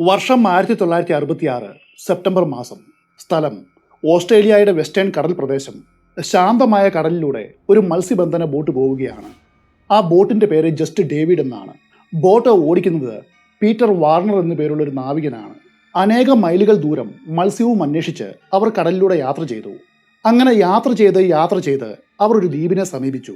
വർഷം ആയിരത്തി തൊള്ളായിരത്തി അറുപത്തി ആറ് സെപ്റ്റംബർ മാസം. സ്ഥലം ഓസ്ട്രേലിയയുടെ വെസ്റ്റേൺ കടൽ പ്രദേശം. ശാന്തമായ കടലിലൂടെ ഒരു മത്സ്യബന്ധന ബോട്ട് പോവുകയാണ്. ആ ബോട്ടിന്റെ പേര് ജസ്റ്റ് ഡേവിഡ് എന്നാണ്. ബോട്ട് ഓടിക്കുന്നത് പീറ്റർ വാർണർ എന്നു പേരുള്ള ഒരു നാവികനാണ്. അനേകം മൈലുകൾ ദൂരം മത്സ്യവും അന്വേഷിച്ച് അവർ കടലിലൂടെ യാത്ര ചെയ്തു. അങ്ങനെ യാത്ര ചെയ്ത് യാത്ര ചെയ്ത് അവർ ഒരു ദ്വീപിനെ സമീപിച്ചു.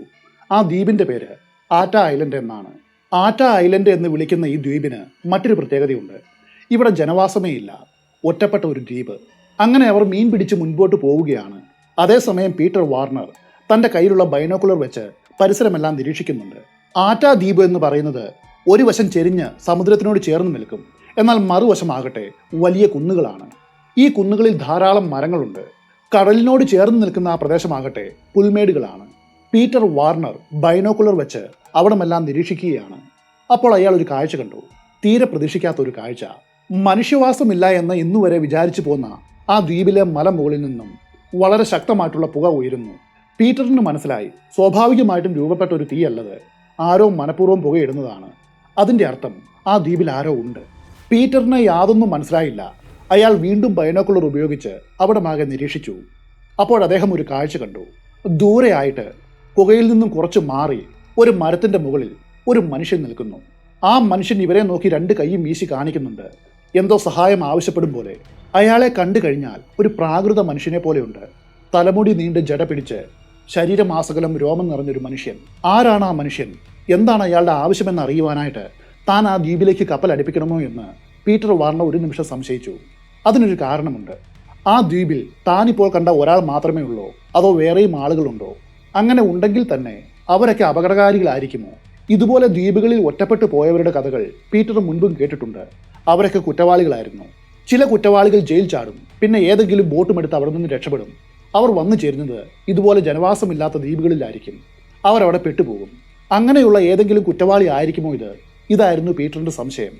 ആ ദ്വീപിന്റെ പേര് ആറ്റ ഐലൻഡ് എന്നാണ്. ആറ്റ ഐലൻഡ് എന്ന് വിളിക്കുന്ന ഈ ദ്വീപിന് മറ്റൊരു പ്രത്യേകതയുണ്ട്. ഇവിടെ ജനവാസമേ ഇല്ല. ഒറ്റപ്പെട്ട ഒരു ദ്വീപ്. അങ്ങനെ അവർ മീൻ പിടിച്ച് മുൻപോട്ട് പോവുകയാണ്. അതേസമയം പീറ്റർ വാർണർ തന്റെ കയ്യിലുള്ള ബൈനോക്കുലർ വെച്ച് പരിസരമെല്ലാം നിരീക്ഷിക്കുന്നുണ്ട്. ആറ്റാ ദ്വീപ് എന്ന് പറയുന്നത് ഒരു വശം ചെരിഞ്ഞ് സമുദ്രത്തിനോട് ചേർന്ന് നിൽക്കും. എന്നാൽ മറുവശമാകട്ടെ വലിയ കുന്നുകളാണ്. ഈ കുന്നുകളിൽ ധാരാളം മരങ്ങളുണ്ട്. കടലിനോട് ചേർന്ന് നിൽക്കുന്ന ആ പ്രദേശമാകട്ടെ പുൽമേടുകളാണ്. പീറ്റർ വാർണർ ബൈനോക്കുലർ വെച്ച് അവിടമെല്ലാം നിരീക്ഷിക്കുകയാണ്. അപ്പോൾ അയാൾ ഒരു കാഴ്ച കണ്ടു. തീരെ പ്രതീക്ഷിക്കാത്ത ഒരു കാഴ്ച. മനുഷ്യവാസമില്ല എന്ന് ഇന്നുവരെ വിചാരിച്ചു പോന്ന ആ ദ്വീപിലെ മലമുകളിൽ നിന്നും വളരെ ശക്തമായിട്ടുള്ള പുക ഉയരുന്നു. പീറ്ററിന് മനസ്സിലായി. സ്വാഭാവികമായിട്ടും രൂപപ്പെട്ട ഒരു തീയല്ലത് ആരോ മനഃപൂർവം പുകയിടുന്നതാണ്. അതിന്റെ അർത്ഥം ആ ദ്വീപിൽ ആരോ ഉണ്ട്. പീറ്ററിന് യാതൊന്നും മനസ്സിലായില്ല. അയാൾ വീണ്ടും ബൈനോക്കുലർ ഉപയോഗിച്ച് അവിടെ മാകെ നിരീക്ഷിച്ചു. അപ്പോൾ അദ്ദേഹം ഒരു കാഴ്ച കണ്ടു. ദൂരെയായിട്ട് പുകയിൽ നിന്നും കുറച്ച് മാറി ഒരു മരത്തിന്റെ മുകളിൽ ഒരു മനുഷ്യൻ നിൽക്കുന്നു. ആ മനുഷ്യൻ ഇവരെ നോക്കി രണ്ട് കൈയും വീശി കാണിക്കുന്നുണ്ട്. എന്തോ സഹായം ആവശ്യപ്പെടും പോലെ അയാളെ കണ്ടു കഴിഞ്ഞാൽ ഒരു പ്രാകൃത മനുഷ്യനെ പോലെയുണ്ട്. തലമുടി നീണ്ട് ജട പിടിച്ച് ശരീരമാസകലം രോമം നിറഞ്ഞൊരു മനുഷ്യൻ. ആരാണ് ആ മനുഷ്യൻ? എന്താണ് അയാളുടെ ആവശ്യമെന്ന് അറിയുവാനായിട്ട് താൻ ആ ദ്വീപിലേക്ക് കപ്പൽ അടുപ്പിക്കണമോ എന്ന് പീറ്റർ വാർണ ഒരു നിമിഷം സംശയിച്ചു. അതിനൊരു കാരണമുണ്ട്. ആ ദ്വീപിൽ താനിപ്പോൾ കണ്ട ഒരാൾ മാത്രമേ ഉള്ളൂ. അതോ വേറെയും ആളുകളുണ്ടോ? അങ്ങനെ ഉണ്ടെങ്കിൽ തന്നെ അവരൊക്കെ അപകടകാരികളായിരിക്കുമോ? ഇതുപോലെ ദ്വീപുകളിൽ ഒറ്റപ്പെട്ടു പോയവരുടെ കഥകൾ പീറ്റർ മുൻപും കേട്ടിട്ടുണ്ട്. അവരൊക്കെ കുറ്റവാളികളായിരുന്നു. ചില കുറ്റവാളികൾ ജയിൽ ചാടും. പിന്നെ ഏതെങ്കിലും ബോട്ടും എടുത്ത് അവിടെ നിന്ന് രക്ഷപ്പെടും. അവർ വന്നു ചേരുന്നത് ഇതുപോലെ ജനവാസമില്ലാത്ത ദ്വീപുകളിലായിരിക്കും. അവിടെ പെട്ടുപോകും. അങ്ങനെയുള്ള ഏതെങ്കിലും കുറ്റവാളി ആയിരിക്കുമോ ഇത്? ഇതായിരുന്നു പീറ്ററിന്റെ സംശയം.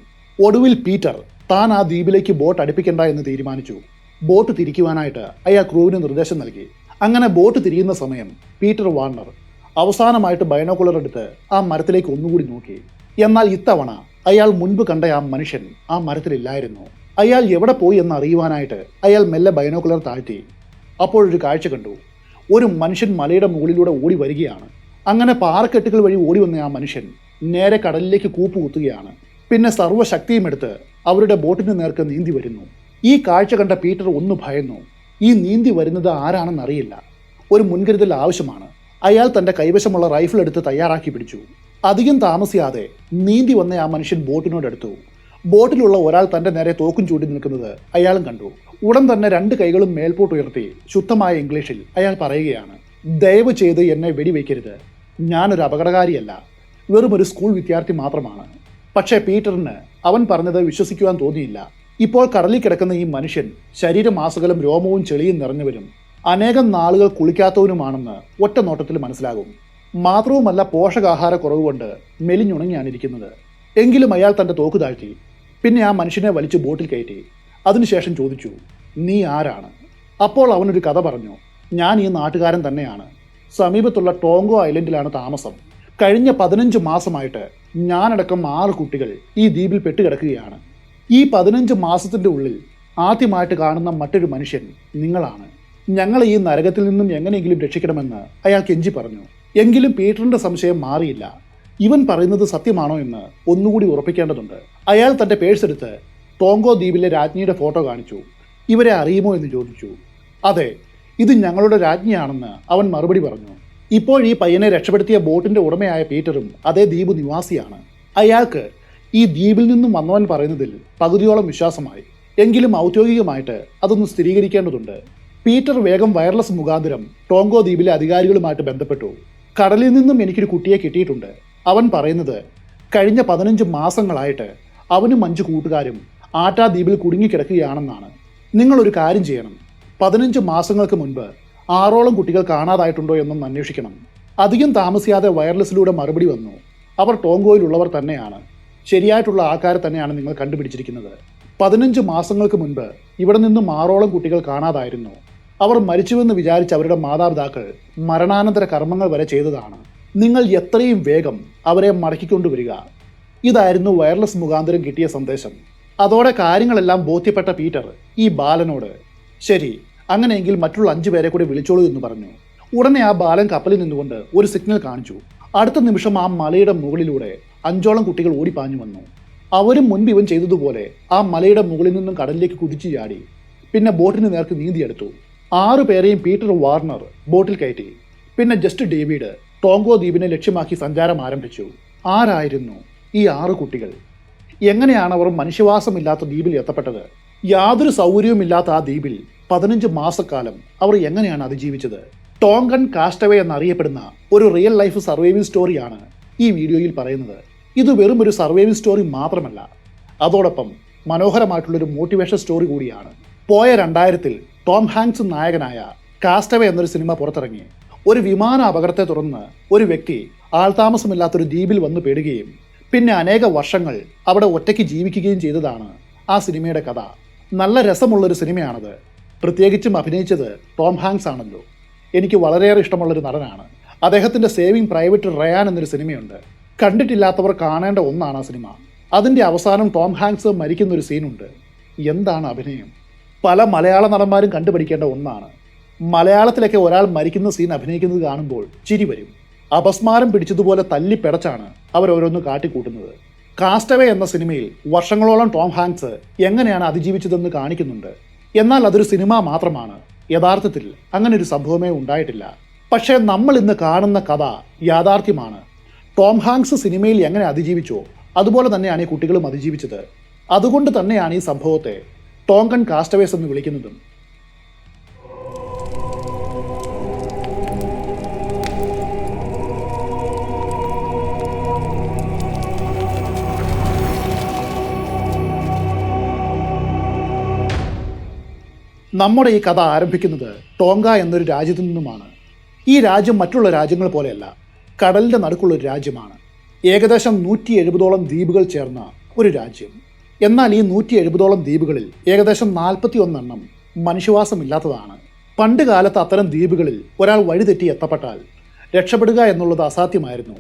ഒടുവിൽ പീറ്റർ താൻ ആ ദ്വീപിലേക്ക് ബോട്ട് അടുപ്പിക്കണ്ട എന്ന് തീരുമാനിച്ചു. ബോട്ട് തിരിക്കുവാനായിട്ട് അയാൾ ക്രൂവിന് നിർദ്ദേശം നൽകി. അങ്ങനെ ബോട്ട് തിരിയുന്ന സമയം പീറ്റർ വാർണർ അവസാനമായിട്ട് ബൈനോക്കുലർ എടുത്ത് ആ മരത്തിലേക്ക് ഒന്നുകൂടി നോക്കി. എന്നാൽ ഇത്തവണ അയാൾ മുൻപ് കണ്ട ആ മനുഷ്യൻ ആ മരത്തിലില്ലായിരുന്നു. അയാൾ എവിടെ പോയി എന്ന് അറിയുവാനായിട്ട് അയാൾ മെല്ലെ ബൈനോക്കുലർ താഴ്ത്തി. അപ്പോഴൊരു കാഴ്ച കണ്ടു. ഒരു മനുഷ്യൻ മലയുടെ മുകളിലൂടെ ഓടി വരികയാണ്. അങ്ങനെ പാറക്കെട്ടുകൾ വഴി ഓടി വന്ന ആ മനുഷ്യൻ നേരെ കടലിലേക്ക് കൂപ്പുകുത്തുകയാണ് പിന്നെ സർവശക്തിയും എടുത്ത് അവരുടെ ബോട്ടിന് നേർക്ക് നീന്തി വരുന്നു. ഈ കാഴ്ച കണ്ട പീറ്റർ ഒന്ന് ഭയന്നു. ഈ നീന്തി വരുന്നത് ആരാണെന്നറിയില്ല. ഒരു മുൻകരുതൽ ആവശ്യമാണ്. അയാൾ തന്റെ കൈവശമുള്ള റൈഫിൾ എടുത്ത് തയ്യാറാക്കി പിടിച്ചു. അധികം താമസിയാതെ നീന്തി വന്ന ആ മനുഷ്യൻ ബോട്ടിനോടടുത്തു ബോട്ടിലുള്ള ഒരാൾ തന്റെ നേരെ തോക്കും ചൂണ്ടി നിൽക്കുന്നത് അയാളും കണ്ടു. ഉടൻ തന്നെ രണ്ട് കൈകളും മേൽപോട്ട് ഉയർത്തി ശുദ്ധമായ ഇംഗ്ലീഷിൽ അയാൾ പറയുകയാണ് ദയവ് ചെയ്ത് എന്നെ വെടിവെക്കരുത്. ഞാനൊരു അപകടകാരിയല്ല. വെറും ഒരു സ്കൂൾ വിദ്യാർത്ഥി മാത്രമാണ്. പക്ഷേ പീറ്ററിന് അവൻ പറഞ്ഞത് വിശ്വസിക്കുവാൻ തോന്നിയില്ല. ഇപ്പോൾ കടലിൽ കിടക്കുന്ന ഈ മനുഷ്യൻ ശരീരമാസകലം രോമവും ചെളിയും നിറഞ്ഞവരും. അനേകം നാളുകൾ കുളിക്കാത്തവനുമാണെന്ന് ഒറ്റ നോട്ടത്തിൽ മനസ്സിലാകും. മാത്രവുമല്ല പോഷകാഹാരക്കുറവ് കൊണ്ട് മെലിഞ്ഞുണങ്ങിയാണ് ഇരിക്കുന്നത് എങ്കിലും അയാൾ തന്റെ തോക്ക് താഴ്ത്തി. പിന്നെ ആ മനുഷ്യനെ വലിച്ചു ബോട്ടിൽ കയറ്റി. അതിനുശേഷം ചോദിച്ചു നീ ആരാണ്? അപ്പോൾ അവനൊരു കഥ പറഞ്ഞു ഞാൻ ഈ നാട്ടുകാരൻ തന്നെയാണ്. സമീപത്തുള്ള ടോങ്കോ ഐലൻഡിലാണ് താമസം. കഴിഞ്ഞ പതിനഞ്ച് മാസമായിട്ട് ഞാനടക്കം ആറ് കുട്ടികൾ ഈ ദ്വീപിൽ പെട്ടുകിടക്കുകയാണ്. ഈ പതിനഞ്ച് മാസത്തിന്റെ ഉള്ളിൽ ആദ്യമായിട്ട് കാണുന്ന മറ്റൊരു മനുഷ്യൻ നിങ്ങളാണ്. ഞങ്ങളെ ഈ നരകത്തിൽ നിന്നും എങ്ങനെയെങ്കിലും രക്ഷിക്കണമെന്ന് അയാൾ കെഞ്ചി പറഞ്ഞു. എങ്കിലും പീറ്ററിന്റെ സംശയം മാറിയില്ല. ഇവൻ പറയുന്നത് സത്യമാണോ എന്ന് ഒന്നുകൂടി ഉറപ്പിക്കേണ്ടതുണ്ട്. അയാൾ തന്റെ പേഴ്സ് എടുത്ത് ടോങ്കോ ദ്വീപിലെ രാജ്ഞിയുടെ ഫോട്ടോ കാണിച്ചു. ഇവരെ അറിയുമോ എന്ന് ചോദിച്ചു. അതെ ഇത് ഞങ്ങളുടെ രാജ്ഞിയാണെന്ന് അവൻ മറുപടി പറഞ്ഞു. ഇപ്പോൾ ഈ പയ്യനെ രക്ഷപ്പെടുത്തിയ ബോട്ടിന്റെ ഉടമയായ പീറ്ററും അതേ ദ്വീപ് നിവാസിയാണ്. അയാൾക്ക് ഈ ദ്വീപിൽ നിന്നും വന്നവൻ പറയുന്നതിൽ പകുതിയോളം വിശ്വാസമായി. എങ്കിലും ഔദ്യോഗികമായിട്ട് അതൊന്ന് സ്ഥിരീകരിക്കേണ്ടതുണ്ട്. പീറ്റർ വേഗം വയർലെസ് മുഖാന്തരം ടോങ്കോ ദ്വീപിലെ അധികാരികളുമായിട്ട് ബന്ധപ്പെട്ടു. കടലിൽ നിന്നും എനിക്കൊരു കുട്ടിയെ കിട്ടിയിട്ടുണ്ട്. അവൻ പറയുന്നത് കഴിഞ്ഞ പതിനഞ്ച് മാസങ്ങളായിട്ട് അവനും അഞ്ച് കൂട്ടുകാരും ആറ്റാ ദ്വീപിൽ കുടുങ്ങിക്കിടക്കുകയാണെന്നാണ്. നിങ്ങളൊരു കാര്യം ചെയ്യണം. പതിനഞ്ച് മാസങ്ങൾക്ക് മുൻപ് ആറോളം കുട്ടികൾ കാണാതായിട്ടുണ്ടോ എന്നൊന്ന് അന്വേഷിക്കണം. അധികം താമസിയാതെ വയർലെസ്സിലൂടെ മറുപടി വന്നു. അവർ ടോങ്കോയിലുള്ളവർ തന്നെയാണ്. ശരിയായിട്ടുള്ള ആൾക്കാരെ തന്നെയാണ് നിങ്ങൾ കണ്ടുപിടിച്ചിരിക്കുന്നത്. പതിനഞ്ച് മാസങ്ങൾക്ക് മുൻപ് ഇവിടെ നിന്നും ആറോളം കുട്ടികൾ കാണാതായിരുന്നു. അവർ മരിച്ചുവെന്ന് വിചാരിച്ച അവരുടെ മാതാപിതാക്കൾ മരണാനന്തര കർമ്മങ്ങൾ വരെ ചെയ്തതാണ്. നിങ്ങൾ എത്രയും വേഗം അവരെ മടക്കിക്കൊണ്ടുവരിക ഇതായിരുന്നു വയർലെസ് മുഖാന്തരം കിട്ടിയ സന്ദേശം. അതോടെ കാര്യങ്ങളെല്ലാം ബോധ്യപ്പെട്ട പീറ്റർ ഈ ബാലനോട് ശരി അങ്ങനെയെങ്കിൽ മറ്റുള്ള അഞ്ചു പേരെ കൂടി വിളിച്ചോളൂ എന്ന് പറഞ്ഞു. ഉടനെ ആ ബാലൻ കപ്പലിൽ നിന്നുകൊണ്ട് ഒരു സിഗ്നൽ കാണിച്ചു. അടുത്ത നിമിഷം ആ മലയുടെ മുകളിലൂടെ അഞ്ചോളം കുട്ടികൾ ഓടിപ്പാഞ്ഞു വന്നു. അവരും മുൻപ് ഇവൻ ചെയ്തതുപോലെ ആ മലയുടെ മുകളിൽ നിന്നും കടലിലേക്ക് കുതിച്ചു ചാടി. പിന്നെ ബോട്ടിന് നേർക്ക് നീന്തിയെടുത്തു. ആറു പേരെയും പീറ്റർ വാർണർ ബോട്ടിൽ കയറ്റി. പിന്നെ ജസ്റ്റ് ഡേവിഡ് ടോങ്കോ ദ്വീപിനെ ലക്ഷ്യമാക്കി സഞ്ചാരം ആരംഭിച്ചു. ആരായിരുന്നു ഈ ആറ് കുട്ടികൾ? എങ്ങനെയാണ് അവർ മനുഷ്യവാസമില്ലാത്ത ദ്വീപിൽ എത്തപ്പെട്ടത്? യാതൊരു സൗകര്യവുമില്ലാത്ത ആ ദ്വീപിൽ പതിനഞ്ച് മാസക്കാലം അവർ എങ്ങനെയാണ് അതിജീവിച്ചത്? ടോങ്കൺ കാസ്റ്റവേ എന്നറിയപ്പെടുന്ന ഒരു റിയൽ ലൈഫ് സർവൈവിംഗ് സ്റ്റോറിയാണ് ഈ വീഡിയോയിൽ പറയുന്നത്. ഇത് വെറും ഒരു സർവൈവിംഗ് സ്റ്റോറി മാത്രമല്ല അതോടൊപ്പം മനോഹരമായിട്ടുള്ളൊരു മോട്ടിവേഷൻ സ്റ്റോറി കൂടിയാണ്. പോയ രണ്ടായിരത്തിൽ ടോം ഹാങ്സ് നായകനായ കാസ്റ്റവേ എന്നൊരു സിനിമ പുറത്തിറങ്ങി. ഒരു വിമാന അപകടത്തെ തുടർന്ന് ഒരു വ്യക്തി ആൾതാമസമില്ലാത്തൊരു ദ്വീപിൽ വന്നു പെടുകയും പിന്നെ അനേക വർഷങ്ങൾ അവിടെ ഒറ്റയ്ക്ക് ജീവിക്കുകയും ചെയ്തതാണ് ആ സിനിമയുടെ കഥ. നല്ല രസമുള്ളൊരു സിനിമയാണത്. പ്രത്യേകിച്ചും അഭിനയിച്ചത് ടോം ഹാങ്സ് ആണല്ലോ. എനിക്ക് വളരെയേറെ ഇഷ്ടമുള്ളൊരു നടനാണ്. അദ്ദേഹത്തിന്റെ സേവിങ് പ്രൈവറ്റ് റയാൻ എന്നൊരു സിനിമയുണ്ട്. കണ്ടിട്ടില്ലാത്തവർ കാണേണ്ട ഒന്നാണ് ആ സിനിമ. അതിന്റെ അവസാനം ടോം ഹാങ്സ് മരിക്കുന്ന ഒരു സീനുണ്ട്. എന്താണ് അഭിനയം? പല മലയാള നടന്മാരും കണ്ടുപഠിക്കേണ്ട ഒന്നാണ്. മലയാളത്തിലൊക്കെ ഒരാൾ മരിക്കുന്ന സീൻ അഭിനയിക്കുന്നത് കാണുമ്പോൾ ചിരി വരും. അപസ്മാരം പിടിച്ചതുപോലെ തല്ലിപ്പിടച്ചാണ് അവരോരോന്ന് കാട്ടിക്കൂട്ടുന്നത്. കാസ്റ്റവേ എന്ന സിനിമയിൽ വർഷങ്ങളോളം ടോം ഹാങ്സ് എങ്ങനെയാണ് അതിജീവിച്ചതെന്ന് കാണിക്കുന്നുണ്ട്. എന്നാൽ അതൊരു സിനിമ മാത്രമാണ്. യഥാർത്ഥത്തിൽ അങ്ങനെ ഒരു സംഭവമേ ഉണ്ടായിട്ടില്ല. പക്ഷേ നമ്മൾ ഇന്ന് കാണുന്ന കഥ യാഥാർത്ഥ്യമാണ്. ടോം ഹാങ്സ് സിനിമയിൽ എങ്ങനെ അതിജീവിച്ചോ അതുപോലെ തന്നെയാണ് ഈ കുട്ടികളും അതിജീവിച്ചത്. അതുകൊണ്ട് തന്നെയാണ് ഈ സംഭവത്തെ ടോങ്കൺ കാസ്റ്റവേസ് എന്ന് വിളിക്കുന്നതും. നമ്മുടെ ഈ കഥ ആരംഭിക്കുന്നത് ടോങ്ക എന്നൊരു രാജ്യത്തു നിന്നുമാണ്. ഈ രാജ്യം മറ്റുള്ള രാജ്യങ്ങൾ പോലെയല്ല കടലിന്റെ നടുക്കുള്ള ഒരു രാജ്യമാണ്. ഏകദേശം നൂറ്റി എഴുപതോളം ദ്വീപുകൾ ചേർന്ന ഒരു രാജ്യം. എന്നാൽ ഈ നൂറ്റി എഴുപതോളം ദ്വീപുകളിൽ ഏകദേശം നാൽപ്പത്തി ഒന്നെണ്ണം മനുഷ്യവാസമില്ലാത്തതാണ്. പണ്ട് കാലത്ത് അത്തരം ദ്വീപുകളിൽ ഒരാൾ വഴിതെറ്റി എത്തപ്പെട്ടാൽ രക്ഷപ്പെടുക എന്നുള്ളത് അസാധ്യമായിരുന്നു.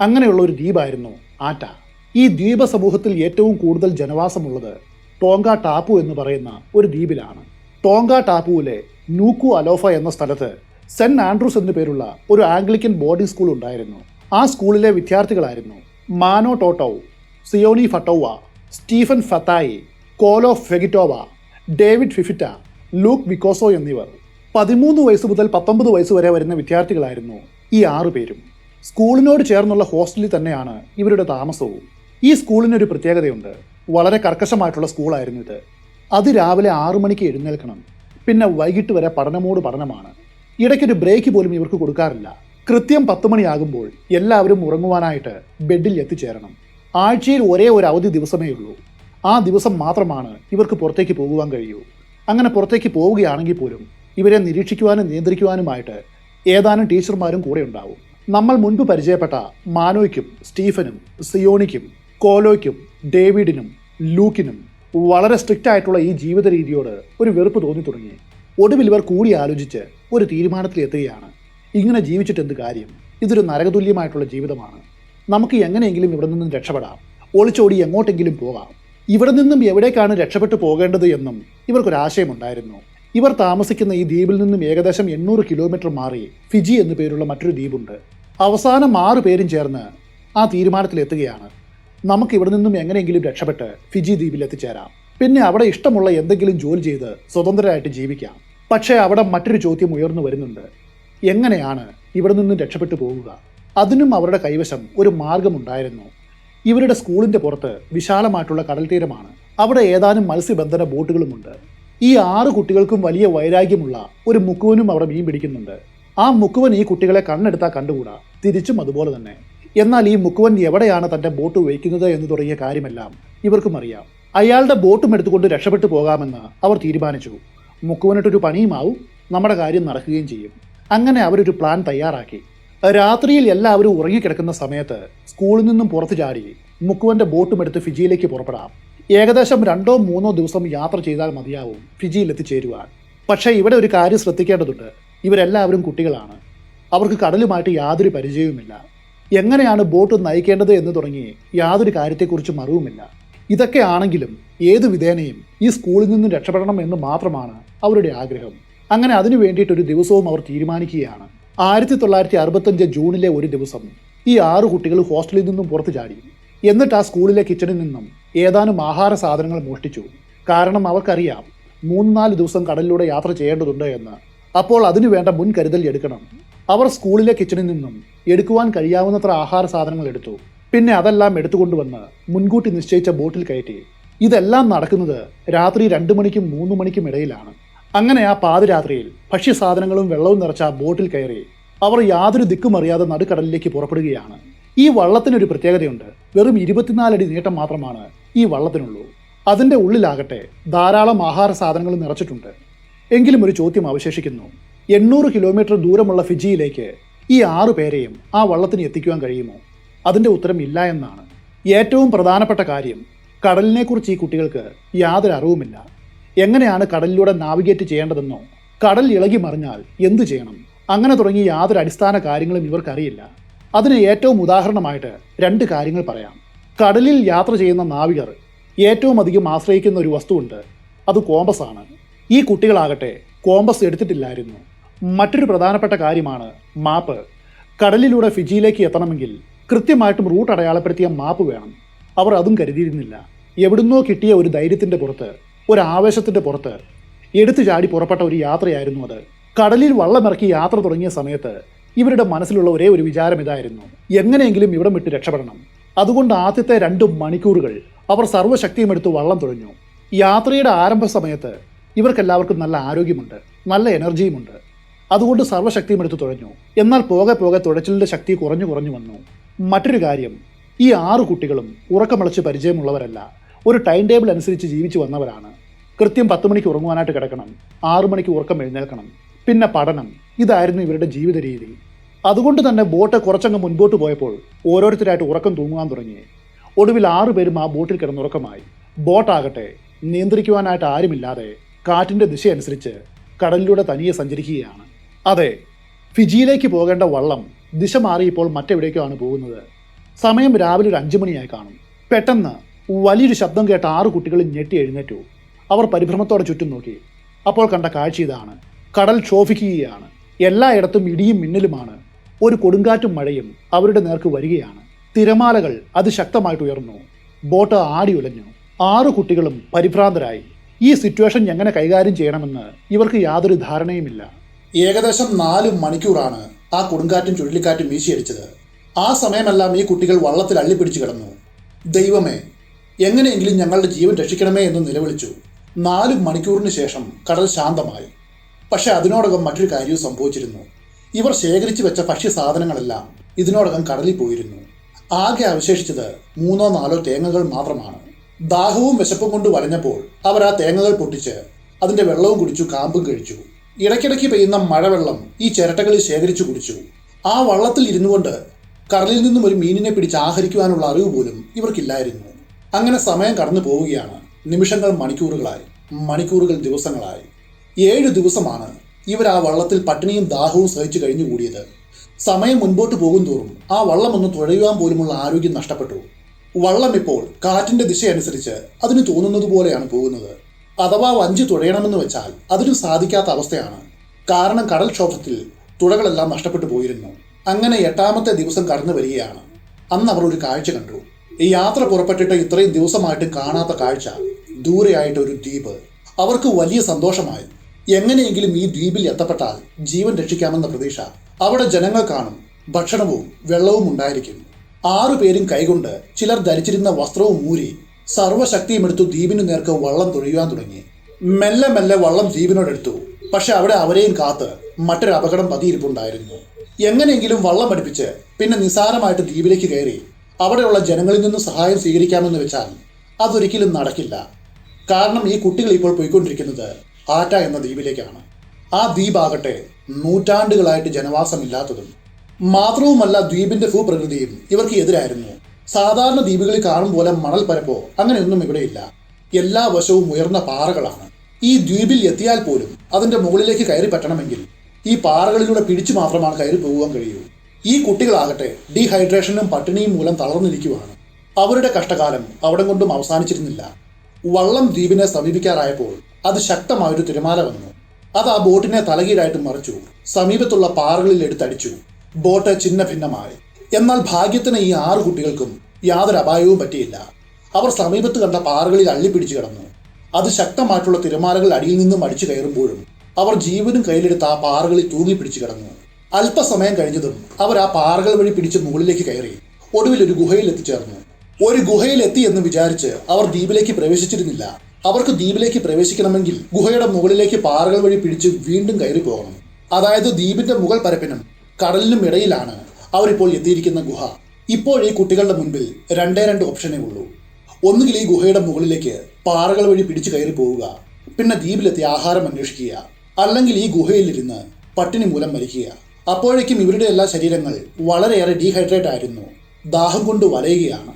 അങ്ങനെയുള്ള ഒരു ദ്വീപായിരുന്നു ആറ്റ. ഈ ദ്വീപ സമൂഹത്തിൽ ഏറ്റവും കൂടുതൽ ജനവാസമുള്ളത് ടോങ്ക ടാപ്പു എന്ന് പറയുന്ന ഒരു ദ്വീപിലാണ്. ടോങ്ക ടാപ്പുവിലെ നൂക്കു അലോഫ എന്ന സ്ഥലത്ത് സെന്റ് ആൻഡ്രൂസ് എന്നു പേരുള്ള ഒരു ആംഗ്ലിക്കൻ ബോർഡിംഗ് സ്കൂൾ ഉണ്ടായിരുന്നു. ആ സ്കൂളിലെ വിദ്യാർത്ഥികളായിരുന്നു Mano Totau Sione Fataua Stephen Fatai Kolo Fekitoa David Fifita Luke Veikoso എന്നിവർ. പതിമൂന്ന് വയസ്സ് മുതൽ പത്തൊമ്പത് വയസ്സ് വരെ വരുന്ന വിദ്യാർത്ഥികളായിരുന്നു ഈ ആറു പേരും. സ്കൂളിനോട് ചേർന്നുള്ള ഹോസ്റ്റലിൽ തന്നെയാണ് ഇവരുടെ താമസവും. ഈ സ്കൂളിനൊരു പ്രത്യേകതയുണ്ട്. വളരെ കർക്കശമായിട്ടുള്ള സ്കൂളായിരുന്നു ഇത്. അത് രാവിലെ ആറു മണിക്ക് എഴുന്നേൽക്കണം. പിന്നെ വൈകിട്ട് വരെ പഠനമോട് പഠനമാണ്. ഇടയ്ക്കൊരു ബ്രേക്ക് പോലും ഇവർക്ക് കൊടുക്കാറില്ല. കൃത്യം പത്ത് മണിയാകുമ്പോൾ എല്ലാവരും ഉറങ്ങുവാനായിട്ട് ബെഡിൽ എത്തിച്ചേരണം. ആഴ്ചയിൽ ഒരേ ഒരു അവധി ദിവസമേ ഉള്ളൂ. ആ ദിവസം മാത്രമാണ് ഇവർക്ക് പുറത്തേക്ക് പോകുവാൻ കഴിയൂ. അങ്ങനെ പുറത്തേക്ക് പോവുകയാണെങ്കിൽ പോലും ഇവരെ നിരീക്ഷിക്കുവാനും നിയന്ത്രിക്കുവാനുമായിട്ട് ഏതാനും ടീച്ചർമാരും കൂടെ ഉണ്ടാവും. നമ്മൾ മുൻപ് പരിചയപ്പെട്ട മാനോയ്ക്കും സ്റ്റീഫനും സിയോണിക്കും കോലോയ്ക്കും ഡേവിഡിനും ലൂക്കിനും വളരെ സ്ട്രിക്റ്റ് ആയിട്ടുള്ള ഈ ജീവിത രീതിയോട് ഒരു വെറുപ്പ് തോന്നി തുടങ്ങി. ഒടുവിൽ ഇവർ കൂടി ആലോചിച്ച് ഒരു തീരുമാനത്തിൽ എത്തുകയാണ് ഇങ്ങനെ ജീവിച്ചിട്ട് എന്ത് കാര്യം? ഇതൊരു നരകതുല്യമായിട്ടുള്ള ജീവിതമാണ്. നമുക്ക് എങ്ങനെയെങ്കിലും ഇവിടെ നിന്നും രക്ഷപ്പെടാം. ഒളിച്ചോടി എങ്ങോട്ടെങ്കിലും പോകാം. ഇവിടെ നിന്നും എവിടേക്കാണ് രക്ഷപ്പെട്ടു പോകേണ്ടത് എന്നും ഇവർക്കൊരാശയമുണ്ടായിരുന്നു. ഇവർ താമസിക്കുന്ന ഈ ദ്വീപിൽ നിന്നും ഏകദേശം എണ്ണൂറ് കിലോമീറ്റർ മാറി ഫിജി എന്നു പേരുള്ള മറ്റൊരു ദ്വീപുണ്ട്. അവസാനം ആറു പേരും ചേർന്ന് ആ തീരുമാനത്തിലെത്തുകയാണ് നമുക്ക് ഇവിടെ നിന്നും എങ്ങനെയെങ്കിലും രക്ഷപ്പെട്ട് ഫിജി ദ്വീപിൽ എത്തിച്ചേരാം. പിന്നെ അവിടെ ഇഷ്ടമുള്ള എന്തെങ്കിലും ജോലി ചെയ്ത് സ്വതന്ത്രരായിട്ട് ജീവിക്കാം. പക്ഷേ അവിടെ മറ്റൊരു ചോദ്യം ഉയർന്നു വരുന്നുണ്ട്. എങ്ങനെയാണ് ഇവിടെ നിന്നും രക്ഷപ്പെട്ടു പോവുക? അതിനും അവരുടെ കൈവശം ഒരു മാർഗമുണ്ടായിരുന്നു. ഇവരുടെ സ്കൂളിന്റെ പുറത്ത് വിശാലമായിട്ടുള്ള കടൽ തീരമാണ് അവിടെ ഏതാനും മത്സ്യബന്ധന ബോട്ടുകളുമുണ്ട്. ഈ ആറ് കുട്ടികൾക്കും വലിയ വൈരാഗ്യമുള്ള ഒരു മുക്കുവനും അവിടെ മീൻ പിടിക്കുന്നുണ്ട്. ആ മുക്കുവൻ ഈ കുട്ടികളെ കണ്ണെടുത്താൽ കണ്ടുകൂടാ? തിരിച്ചും അതുപോലെ തന്നെ. എന്നാൽ ഈ മുക്കുവൻ എവിടെയാണ് തന്റെ ബോട്ട് വയ്ക്കുന്നത് എന്ന് തുടങ്ങിയ കാര്യമെല്ലാം ഇവർക്കും അറിയാം. അയാളുടെ ബോട്ടും എടുത്തുകൊണ്ട് രക്ഷപ്പെട്ടു പോകാമെന്ന് അവർ തീരുമാനിച്ചു. മുക്കുവനിട്ടൊരു പണിയുമാവും. നമ്മുടെ കാര്യം നടക്കുകയും ചെയ്യും. അങ്ങനെ അവരൊരു പ്ലാൻ തയ്യാറാക്കി. രാത്രിയിൽ എല്ലാവരും ഉറങ്ങിക്കിടക്കുന്ന സമയത്ത് സ്കൂളിൽ നിന്നും പുറത്തു ചാടി മുക്കുവന്റെ ബോട്ടും എടുത്ത് ഫിജിയിലേക്ക് പുറപ്പെടാം. ഏകദേശം രണ്ടോ മൂന്നോ ദിവസം യാത്ര ചെയ്താൽ മതിയാവും ഫിജിയിൽ എത്തിച്ചേരുവാൻ. പക്ഷേ ഇവിടെ ഒരു കാര്യം ശ്രദ്ധിക്കേണ്ടതുണ്ട്. ഇവരെല്ലാവരും കുട്ടികളാണ്. അവർക്ക് കടലുമായിട്ട് യാതൊരു പരിചയവുമില്ല. എങ്ങനെയാണ് ബോട്ട് നയിക്കേണ്ടത് എന്ന് തുടങ്ങി യാതൊരു കാര്യത്തെക്കുറിച്ചും അറിവുമില്ല. ഇതൊക്കെ ആണെങ്കിലും ഏത് വിധേനയും ഈ സ്കൂളിൽ നിന്നും രക്ഷപ്പെടണം എന്ന് മാത്രമാണ് അവരുടെ ആഗ്രഹം. അങ്ങനെ അതിനു വേണ്ടിയിട്ട് ഒരു ദിവസവും അവർ തീരുമാനിക്കുകയാണ്. ആയിരത്തി തൊള്ളായിരത്തി അറുപത്തഞ്ച് ജൂണിലെ ഒരു ദിവസം ഈ ആറ് കുട്ടികൾ ഹോസ്റ്റലിൽ നിന്നും പുറത്തു ചാടി. എന്നിട്ട് ആ സ്കൂളിലെ കിച്ചണിൽ നിന്നും ഏതാനും ആഹാര സാധനങ്ങൾ മോഷ്ടിച്ചു. കാരണം അവർക്കറിയാം മൂന്ന് നാല് ദിവസം കടലിലൂടെ യാത്ര ചെയ്യേണ്ടതുണ്ട് എന്ന്. അപ്പോൾ അതിനു വേണ്ട മുൻകരുതൽ എടുക്കണം. അവർ സ്കൂളിലെ കിച്ചണിൽ നിന്നും എടുക്കുവാൻ കഴിയാവുന്നത്ര ആഹാര സാധനങ്ങൾ എടുത്തു. പിന്നെ അതെല്ലാം എടുത്തുകൊണ്ടുവന്ന് മുൻകൂട്ടി നിശ്ചയിച്ച ബോട്ടിൽ കയറ്റി. ഇതെല്ലാം നടക്കുന്നത് രാത്രി രണ്ടു മണിക്കും മൂന്ന് മണിക്കും ഇടയിലാണ്. അങ്ങനെ ആ പാതിരാത്രിയിൽ ഭക്ഷ്യസാധനങ്ങളും വെള്ളവും നിറച്ച ആ ബോട്ടിൽ കയറി അവർ യാതൊരു ദിക്കും അറിയാതെ നടുക്കടലിലേക്ക് പുറപ്പെടുകയാണ്. ഈ വള്ളത്തിനൊരു പ്രത്യേകതയുണ്ട്. വെറും ഇരുപത്തിനാലടി നീട്ടം മാത്രമാണ് ഈ വള്ളത്തിനുള്ളൂ. അതിന്റെ ഉള്ളിലാകട്ടെ ധാരാളം ആഹാര സാധനങ്ങൾ നിറച്ചിട്ടുണ്ട്. എങ്കിലും ഒരു ചോദ്യം അവശേഷിക്കുന്നു. എണ്ണൂറ് കിലോമീറ്റർ ദൂരമുള്ള ഫിജിയിലേക്ക് ഈ ആറു പേരെയും ആ വള്ളത്തിന് എത്തിക്കുവാൻ കഴിയുമോ? അതിന്റെ ഉത്തരം ഇല്ല എന്നാണ്. ഏറ്റവും പ്രധാനപ്പെട്ട കാര്യം കടലിനെക്കുറിച്ച് ഈ കുട്ടികൾക്ക് യാതൊരു അറിവുമില്ല. എങ്ങനെയാണ് കടലിലൂടെ നാവിഗേറ്റ് ചെയ്യേണ്ടതെന്നോ? കടൽ ഇളകി മറിഞ്ഞാൽ എന്തു ചെയ്യണം? അങ്ങനെ തുടങ്ങി യാതൊരു അടിസ്ഥാന കാര്യങ്ങളും ഇവർക്കറിയില്ല. അതിന് ഏറ്റവും ഉദാഹരണമായിട്ട് രണ്ട് കാര്യങ്ങൾ പറയാം. കടലിൽ യാത്ര ചെയ്യുന്ന നാവികർ ഏറ്റവും അധികം ആശ്രയിക്കുന്ന ഒരു വസ്തുവുണ്ട്. അത് കോമ്പസ് ആണ് ഈ കുട്ടികളാകട്ടെ കോമ്പസ് എടുത്തിട്ടില്ലായിരുന്നു. മറ്റൊരു പ്രധാനപ്പെട്ട കാര്യമാണ് മാപ്പ്. കടലിലൂടെ ഫിജിയിലേക്ക് എത്തണമെങ്കിൽ കൃത്യമായിട്ടും റൂട്ട് അടയാളപ്പെടുത്തിയ മാപ്പ് വേണം. അവർ അതും കരുതിയിരുന്നില്ല. എവിടുന്നോ കിട്ടിയ ഒരു ധൈര്യത്തിന്റെ പുറത്ത് ഒരു ആവേശത്തിന്റെ പുറത്ത് എടുത്തു ചാടി പുറപ്പെട്ട ഒരു യാത്രയായിരുന്നു അത്. കടലിൽ വള്ളമിറക്കി യാത്ര തുടങ്ങിയ സമയത്ത് ഇവരുടെ മനസ്സിലുള്ള ഒരേ ഒരു വിചാരം ഇതായിരുന്നു. എങ്ങനെയെങ്കിലും ഇവിടം വിട്ട് രക്ഷപ്പെടണം. അതുകൊണ്ട് ആദ്യത്തെ രണ്ട് മണിക്കൂറുകൾ അവർ സർവശക്തിയും എടുത്ത് വള്ളം തുഴഞ്ഞു. യാത്രയുടെ ആരംഭ സമയത്ത് ഇവർക്കെല്ലാവർക്കും നല്ല ആരോഗ്യമുണ്ട് നല്ല എനർജിയുമുണ്ട്. അതുകൊണ്ട് സർവശക്തിയും എടുത്ത് തുഴഞ്ഞു. എന്നാൽ പോകെ പോകെ തുഴച്ചിലിന്റെ ശക്തി കുറഞ്ഞു കുറഞ്ഞു വന്നു. മറ്റൊരു കാര്യം ഈ ആറു കുട്ടികളും ഉറക്കമിളച്ച് പരിചയമുള്ളവരല്ല. ഒരു ടൈം ടേബിൾ അനുസരിച്ച് ജീവിച്ചു വന്നവരാണ്. കൃത്യം പത്ത് മണിക്ക് ഉറങ്ങുവാനായിട്ട് കിടക്കണം. ആറു മണിക്ക് ഉറക്കം എഴുന്നേൽക്കണം. പിന്നെ പഠനം. ഇതായിരുന്നു ഇവരുടെ ജീവിത രീതി. അതുകൊണ്ട് തന്നെ ബോട്ട് കുറച്ചങ്ങ് മുൻപോട്ട് പോയപ്പോൾ ഓരോരുത്തരായിട്ട് ഉറക്കം തൂങ്ങുവാൻ തുടങ്ങി. ഒടുവിൽ ആറു പേരും ആ ബോട്ടിൽ കിടന്നുറക്കമായി ബോട്ടാകട്ടെ നിയന്ത്രിക്കുവാനായിട്ട് ആരുമില്ലാതെ കാറ്റിന്റെ ദിശയനുസരിച്ച് കടലിലൂടെ തനിയെ സഞ്ചരിക്കുകയാണ്. അതെ ഫിജിയിലേക്ക് പോകേണ്ട വള്ളം ദിശ മാറിയപ്പോൾ മറ്റെവിടേക്കാണ് പോകുന്നത്? സമയം രാവിലെ ഒരു അഞ്ചു മണിയായി കാണും. പെട്ടെന്ന് വലിയൊരു ശബ്ദം കേട്ട ആറ് കുട്ടികൾ ഞെട്ടി എഴുന്നേറ്റു. അവർ പരിഭ്രമത്തോടെ ചുറ്റും നോക്കി. അപ്പോൾ കണ്ട കാഴ്ച ഇതാണ്. കടൽ ക്ഷോഭിക്കുകയാണ് എല്ലായിടത്തും ഇടിയും മിന്നലുമാണ്. ഒരു കൊടുങ്കാറ്റും മഴയും അവരുടെ നേർക്ക് വരികയാണ്. തിരമാലകൾ അതിശക്തമായിട്ട് ഉയർന്നു. ബോട്ട് ആടി ഉലഞ്ഞു. ആറു കുട്ടികളും പരിഭ്രാന്തരായി. ഈ സിറ്റുവേഷൻ എങ്ങനെ കൈകാര്യം ചെയ്യണമെന്ന് ഇവർക്ക് യാതൊരു ധാരണയുമില്ല. ഏകദേശം നാല് മണിക്കൂറാണ് ആ കൊടുങ്കാറ്റും ചുഴലിക്കാറ്റും വീശിയടിച്ചത്. ആ സമയമെല്ലാം ഈ കുട്ടികൾ വള്ളത്തിൽ അള്ളിപ്പിടിച്ചു കിടന്നു. ദൈവമേ എങ്ങനെയെങ്കിലും ഞങ്ങളുടെ ജീവൻ രക്ഷിക്കണമേ എന്ന് നിലവിളിച്ചു. നാല് മണിക്കൂറിന് ശേഷം കടൽ ശാന്തമായി. പക്ഷെ അതിനോടകം മറ്റൊരു കാര്യവും സംഭവിച്ചിരുന്നു. ഇവർ ശേഖരിച്ചു വെച്ച ഭക്ഷ്യസാധനങ്ങളെല്ലാം ഇതിനോടകം കടലിൽ പോയിരുന്നു. ആകെ അവശേഷിച്ചത് മൂന്നോ നാലോ തേങ്ങകൾ മാത്രമാണ്. ദാഹവും വിശപ്പും കൊണ്ട് വലഞ്ഞപ്പോൾ അവർ ആ തേങ്ങകൾ പൊട്ടിച്ച് അതിന്റെ വെള്ളവും കുടിച്ചു കാമ്പും കഴിച്ചു. ഇടയ്ക്കിടയ്ക്ക് പെയ്യുന്ന മഴവെള്ളം ഈ ചിരട്ടകളിൽ ശേഖരിച്ചു കുടിച്ചു. ആ വള്ളത്തിൽ ഇരുന്നു കൊണ്ട് കടലിൽ നിന്നും ഒരു മീനിനെ പിടിച്ച് ആഹരിക്കുവാനുള്ള അറിവ് പോലും ഇവർക്കില്ലായിരുന്നു. അങ്ങനെ സമയം കടന്നു പോവുകയാണ്. നിമിഷങ്ങൾ മണിക്കൂറുകളായി മണിക്കൂറുകൾ ദിവസങ്ങളായി. ഏഴ് ദിവസമാണ് ഇവർ ആ വള്ളത്തിൽ പട്ടിണിയും ദാഹവും സഹിച്ചു കഴിഞ്ഞുകൂടിയത്. സമയം മുൻപോട്ട് പോകും തോറും ആ വള്ളം ഒന്ന് തുഴയുവാൻ പോലുമുള്ള ആരോഗ്യം നഷ്ടപ്പെട്ടു. വള്ളം ഇപ്പോൾ കാറ്റിന്റെ ദിശയനുസരിച്ച് അതിന് തോന്നുന്നത് പോലെയാണ് പോകുന്നത്. അഥവാ വഞ്ചി തുഴയണമെന്ന് വെച്ചാൽ അതിന് സാധിക്കാത്ത അവസ്ഥയാണ്. കാരണം കടൽക്ഷോഭത്തിൽ തുഴകളെല്ലാം നഷ്ടപ്പെട്ടു പോയിരുന്നു. അങ്ങനെ എട്ടാമത്തെ ദിവസം കടന്നു വരികയാണ്. അന്ന് അവർ ഒരു കാഴ്ച കണ്ടു. ഈ യാത്ര പുറപ്പെട്ടിട്ട് ഇത്രയും ദിവസമായിട്ട് കാണാത്ത കാഴ്ച ദൂരെയായിട്ട് ഒരു ദ്വീപ്. അവർക്ക് വലിയ സന്തോഷമായി. എങ്ങനെയെങ്കിലും ഈ ദ്വീപിൽ എത്തപ്പെട്ടാൽ ജീവൻ രക്ഷിക്കാമെന്ന പ്രതീക്ഷ അവിടെ ജനങ്ങൾ കാണും ഭക്ഷണവും വെള്ളവും ഉണ്ടായിരിക്കും. ആറു പേരും കൈകൊണ്ട് ചിലർ ധരിച്ചിരുന്ന വസ്ത്രവും ഊരി സർവശക്തിയും എടുത്തു ദ്വീപിനു നേർക്ക് വള്ളം തുഴയുവാൻ തുടങ്ങി. മെല്ലെ മെല്ലെ വള്ളം ദ്വീപിനോടെടുത്തു പക്ഷെ അവിടെ അവരെയും കാത്ത് മറ്റൊരു അപകടം പതിയിരിപ്പുണ്ടായിരുന്നു. എങ്ങനെയെങ്കിലും വള്ളം അടുപ്പിച്ച് പിന്നെ നിസാരമായിട്ട് ദ്വീപിലേക്ക് കയറി അവിടെയുള്ള ജനങ്ങളിൽ നിന്ന് സഹായം സ്വീകരിക്കാമെന്ന് വെച്ചാൽ അതൊരിക്കലും നടക്കില്ല. കാരണം ഈ കുട്ടികൾ ഇപ്പോൾ പോയിക്കൊണ്ടിരിക്കുന്നത് ആറ്റ എന്ന ദ്വീപിലേക്കാണ്. ആ ദ്വീപാകട്ടെ നൂറ്റാണ്ടുകളായിട്ട് ജനവാസമില്ലാത്തതും മാത്രവുമല്ല ദ്വീപിന്റെ ഭൂപ്രകൃതിയും ഇവർക്ക് എതിരായിരുന്നു. സാധാരണ ദ്വീപുകളിൽ കാണും പോലെ മണൽ പരപ്പോ അങ്ങനെയൊന്നും ഇവിടെയില്ല. എല്ലാ വശവും ഉയർന്ന പാറകളാണ്. ഈ ദ്വീപിൽ എത്തിയാൽ പോലും അതിന്റെ മുകളിലേക്ക് കയറി പറ്റണമെങ്കിൽ ഈ പാറകളിലൂടെ പിടിച്ചു മാത്രമാണ് കയറി പോകുവാൻ കഴിയൂ. ഈ കുട്ടികളാകട്ടെ ഡീഹൈഡ്രേഷനും പട്ടിണിയും മൂലം തളർന്നിരിക്കുവാണ്. അവരുടെ കഷ്ടകാലം അവിടെ കൊണ്ടും അവസാനിച്ചിരുന്നില്ല. വള്ളം ദ്വീപിനെ സമീപിക്കാറായപ്പോൾ അത് ശക്തമായൊരു തിരമാല വന്നു. അത് ആ ബോട്ടിനെ തലകീഴായിട്ട് മറിച്ചു. സമീപത്തുള്ള പാറകളിൽ എടുത്തടിച്ചു. ബോട്ട് ചിന്ന ഭിന്നമായി എന്നാൽ ഭാഗ്യത്തിന് ഈ ആറ് കുട്ടികൾക്കും യാതൊരു അപായവും പറ്റിയില്ല. അവർ സമീപത്ത് കണ്ട പാറകളിൽ അള്ളിപ്പിടിച്ചു കിടന്നു. അത് ശക്തമായിട്ടുള്ള തിരമാലകൾ അടിയിൽ നിന്നും അടിച്ചു കയറുമ്പോഴും അവർ ജീവനും കയ്യിലെടുത്ത് ആ പാറകളിൽ തൂങ്ങിപ്പിടിച്ചു കിടന്നു. അല്പസമയം കഴിഞ്ഞതും അവർ ആ പാറകൾ വഴി പിടിച്ച് മുകളിലേക്ക് കയറി. ഒടുവിൽ ഒരു ഗുഹയിൽ എത്തിച്ചേർന്നു. ഒരു ഗുഹയിൽ എത്തി എന്ന് വിചാരിച്ച് അവർ ദ്വീപിലേക്ക് പ്രവേശിച്ചിരുന്നില്ല. അവർക്ക് ദ്വീപിലേക്ക് പ്രവേശിക്കണമെങ്കിൽ ഗുഹയുടെ മുകളിലേക്ക് പാറകൾ വഴി പിടിച്ച് വീണ്ടും കയറി പോകണം. അതായത് ദ്വീപിന്റെ മുകൾ പരപ്പിനും കടലിനും ഇടയിലാണ് അവരിപ്പോൾ എത്തിയിരിക്കുന്ന ഗുഹ. ഇപ്പോൾ ഈ കുട്ടികളുടെ മുൻപിൽ രണ്ടേ രണ്ട് ഓപ്ഷനേ ഉള്ളൂ. ഒന്നുകിൽ ഈ ഗുഹയുടെ മുകളിലേക്ക് പാറകൾ വഴി പിടിച്ചു കയറി പോവുക പിന്നെ ദ്വീപിലെത്തി ആഹാരം അന്വേഷിക്കുക അല്ലെങ്കിൽ ഈ ഗുഹയിലിരുന്ന് പട്ടിണി മൂലം മരിക്കുക. അപ്പോഴേക്കും ഇവരുടെ എല്ലാ ശരീരങ്ങൾ വളരെയേറെ ഡീഹൈഡ്രേറ്റ് ആയിരുന്നു. ദാഹം കൊണ്ട് വലയുകയാണ്.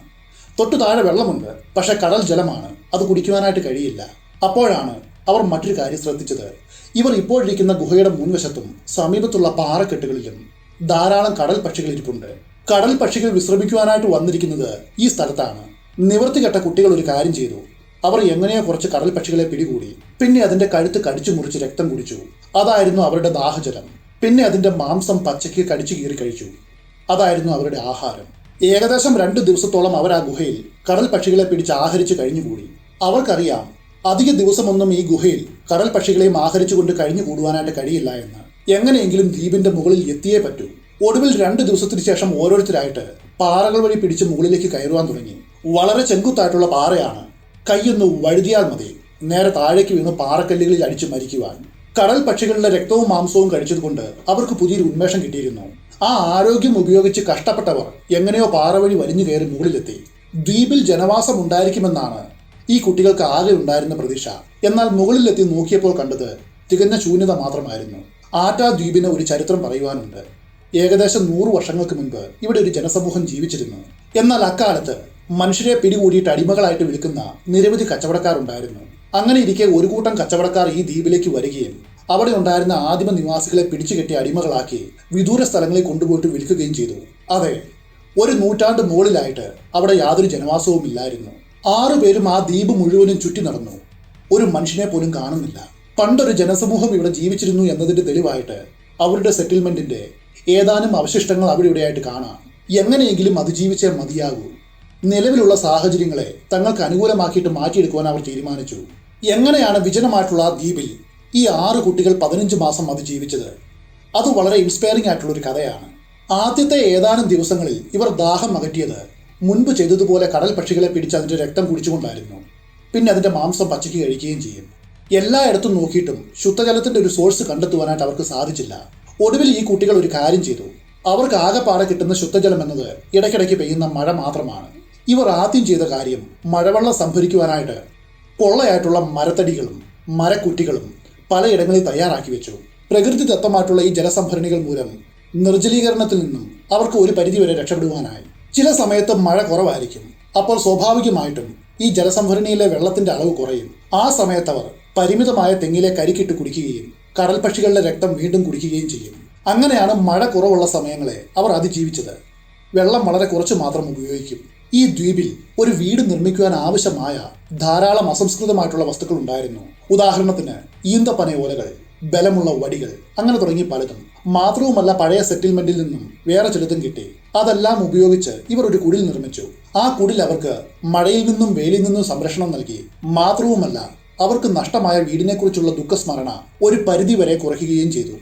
തൊട്ടു താഴെ വെള്ളമുണ്ട്. പക്ഷെ കടൽ ജലമാണ്. അത് കുടിക്കുവാനായിട്ട് കഴിയില്ല. അപ്പോഴാണ് അവർ മറ്റൊരു കാര്യം ശ്രദ്ധിച്ചത്. ഇവർ ഇപ്പോഴിരിക്കുന്ന ഗുഹയുടെ മുൻവശത്തും സമീപത്തുള്ള പാറക്കെട്ടുകളിലും ധാരാളം കടൽ പക്ഷികൾ ഇരിപ്പുണ്ട്. കടൽ പക്ഷികൾ വിശ്രമിക്കുവാനായിട്ട് വന്നിരിക്കുന്നത് ഈ സ്ഥലത്താണ്. നിവർത്തി കെട്ട കുട്ടികൾ ഒരു കാര്യം ചെയ്തു. അവർ എങ്ങനെയോ കുറച്ച് കടൽ പക്ഷികളെ പിടികൂടി പിന്നെ അതിന്റെ കഴുത്ത് കടിച്ചു മുറിച്ച് രക്തം കുടിച്ചു. അതായിരുന്നു അവരുടെ ദാഹജലം. പിന്നെ അതിന്റെ മാംസം പച്ചയ്ക്ക് കടിച്ചു കീറി കഴിച്ചു. അതായിരുന്നു അവരുടെ ആഹാരം. ഏകദേശം രണ്ടു ദിവസത്തോളം അവർ ആ ഗുഹയിൽ കടൽ പക്ഷികളെ പിടിച്ച് ആഹരിച്ചു കഴിഞ്ഞുകൂടി. അവർക്കറിയാം അധിക ദിവസമൊന്നും ഈ ഗുഹയിൽ കടൽ പക്ഷികളെയും ആഹരിച്ചുകൊണ്ട് കഴിഞ്ഞു കൂടുവാനായിട്ട് കഴിയില്ല എന്ന്. എങ്ങനെയെങ്കിലും ദ്വീപിന്റെ മുകളിൽ എത്തിയേ പറ്റൂ. ഒടുവിൽ രണ്ട് ദിവസത്തിന് ശേഷം ഓരോരുത്തരായിട്ട് പാറകൾ വഴി പിടിച്ച് മുകളിലേക്ക് കയറുവാൻ തുടങ്ങി. വളരെ ചെങ്കുത്തായിട്ടുള്ള പാറയാണ്. കൈയൊന്ന് വഴുതിയാൽ മതി. നേരെ താഴേക്ക് വീണ് പാറക്കല്ലുകളിൽ അടിച്ചു മരിക്കുവാൻ. കടൽ പക്ഷികളുടെ രക്തവും മാംസവും കഴിച്ചതുകൊണ്ട് അവർക്ക് പുതിയൊരു ഉന്മേഷം കിട്ടിയിരുന്നു. ആ ആരോഗ്യം ഉപയോഗിച്ച് കഷ്ടപ്പെട്ടവർ എങ്ങനെയോ പാറ വഴി വലിഞ്ഞു കയറി മുകളിലെത്തി. ദ്വീപിൽ ജനവാസം ഉണ്ടായിരിക്കുമെന്നാണ് ഈ കുട്ടികൾക്ക് ആകെ ഉണ്ടായിരുന്ന പ്രതീക്ഷ. എന്നാൽ മുകളിലെത്തി നോക്കിയപ്പോൾ കണ്ടത് തികഞ്ഞ ശൂന്യത മാത്രമായിരുന്നു. ആറ്റാ ദ്വീപിന് ഒരു ചരിത്രം പറയുവാനുണ്ട്. ഏകദേശം നൂറ് വർഷങ്ങൾക്ക് മുൻപ് ഇവിടെ ഒരു ജനസമൂഹം ജീവിച്ചിരുന്നു. എന്നാൽ അക്കാലത്ത് മനുഷ്യരെ പിടികൂടിയിട്ട് അടിമകളായിട്ട് വിൽക്കുന്ന നിരവധി കച്ചവടക്കാരുണ്ടായിരുന്നു. അങ്ങനെ ഇരിക്കെ ഒരു കൂട്ടം കച്ചവടക്കാർ ഈ ദ്വീപിലേക്ക് വരികയും അവിടെ ഉണ്ടായിരുന്ന ആദിമ നിവാസികളെ പിടിച്ചുകെട്ടി അടിമകളാക്കി വിദൂര സ്ഥലങ്ങളിൽ കൊണ്ടുപോയിട്ട് വിൽക്കുകയും ചെയ്തു. അതെ ഒരു നൂറ്റാണ്ട് മുകളിലായിട്ട് അവിടെ യാതൊരു ജനവാസവും ഇല്ലായിരുന്നു. ആറു പേരും ആ ദ്വീപ് മുഴുവനും ചുറ്റി നടന്നു. ഒരു മനുഷ്യനെ പോലും കാണുന്നില്ല. പണ്ടൊരു ജനസമൂഹം ഇവിടെ ജീവിച്ചിരുന്നു എന്നതിന്റെ തെളിവായിട്ട് അവരുടെ സെറ്റിൽമെന്റിന്റെ ഏതാനും അവശിഷ്ടങ്ങൾ അവിടെ ഇവിടെയായിട്ട് കാണാം. എങ്ങനെയെങ്കിലും അതിജീവിച്ചേ മതിയാകൂ. നിലവിലുള്ള സാഹചര്യങ്ങളെ തങ്ങൾക്ക് അനുകൂലമാക്കിയിട്ട് മാറ്റിയെടുക്കുവാൻ അവർ തീരുമാനിച്ചു. എങ്ങനെയാണ് വിജനമായിട്ടുള്ള ആ ദ്വീപിൽ ഈ ആറ് കുട്ടികൾ പതിനഞ്ച് മാസം അത് ജീവിച്ചത്? അത് വളരെ ഇൻസ്പയറിംഗ് ആയിട്ടുള്ള ഒരു കഥയാണ്. ആദ്യത്തെ ഏതാനും ദിവസങ്ങളിൽ ഇവർ ദാഹം അകറ്റിയത് മുൻപ് ചെയ്തതുപോലെ കടൽ പക്ഷികളെ പിടിച്ച് അതിന്റെ രക്തം കുടിച്ചുകൊണ്ടായിരുന്നു. പിന്നെ അതിന്റെ മാംസം പച്ചയ്ക്ക് കഴിക്കുകയും ചെയ്യും. എല്ലായിടത്തും നോക്കിയിട്ടും ശുദ്ധജലത്തിന്റെ ഒരു സോഴ്സ് കണ്ടെത്തുവാനായിട്ട് അവർക്ക് സാധിച്ചില്ല. ഒടുവിൽ ഈ കുട്ടികൾ ഒരു കാര്യം ചെയ്തു. അവർക്ക് ആകെപ്പാടെ കിട്ടുന്ന ശുദ്ധജലം എന്നത് ഇടയ്ക്കിടയ്ക്ക് പെയ്യുന്ന മഴ മാത്രമാണ്. ഇവർ ആദ്യം ചെയ്ത കാര്യം മഴവെള്ളം സംഭരിക്കുവാനായിട്ട് പൊള്ളയായിട്ടുള്ള മരത്തടികളും മരക്കുറ്റികളും പലയിടങ്ങളിൽ തയ്യാറാക്കി വെച്ചു. പ്രകൃതി ദത്തമായിട്ടുള്ള ഈ ജലസംഭരണികൾ മൂലം നിർജലീകരണത്തിൽ നിന്നും അവർക്ക് ഒരു പരിധിവരെ രക്ഷപ്പെടുവാനായി. ചില സമയത്ത് മഴ കുറവായിരിക്കും. അപ്പോൾ സ്വാഭാവികമായിട്ടും ഈ ജലസംഭരണിയിലെ വെള്ളത്തിന്റെ അളവ് കുറയും. ആ സമയത്ത് അവർ പരിമിതമായ തെങ്ങിലെ കരിക്കിട്ട് കുടിക്കുകയും കടൽ പക്ഷികളുടെ രക്തം വീണ്ടും കുടിക്കുകയും ചെയ്യും. അങ്ങനെയാണ് മഴ കുറവുള്ള സമയങ്ങളെ അവർ അതിജീവിച്ചത്. വെള്ളം വളരെ കുറച്ച് മാത്രം ഉപയോഗിക്കും. ഈ ദ്വീപിൽ ഒരു വീട് നിർമ്മിക്കുവാൻ ആവശ്യമായ ധാരാളം അസംസ്കൃതമായിട്ടുള്ള വസ്തുക്കൾ ഉണ്ടായിരുന്നു. ഉദാഹരണത്തിന് ഈന്തപ്പന ഓലകൾ ബലമുള്ള വടികൾ അങ്ങനെ തുടങ്ങി പലതും. മാത്രവുമല്ല പഴയ സെറ്റിൽമെന്റിൽ നിന്നും വേറെ ചിലതും കിട്ടി. അതെല്ലാം ഉപയോഗിച്ച് ഇവർ ഒരു കുടിൽ നിർമ്മിച്ചു. ആ കുടിൽ അവർക്ക് മഴയിൽ നിന്നും വെയിലിൽ നിന്നും സംരക്ഷണം നൽകി. മാത്രവുമല്ല അവർക്ക് നഷ്ടമായ വീടിനെക്കുറിച്ചുള്ള ദുഃഖസ്മരണ ഒരു പരിധി വരെ കുറയ്ക്കുകയും ചെയ്തു.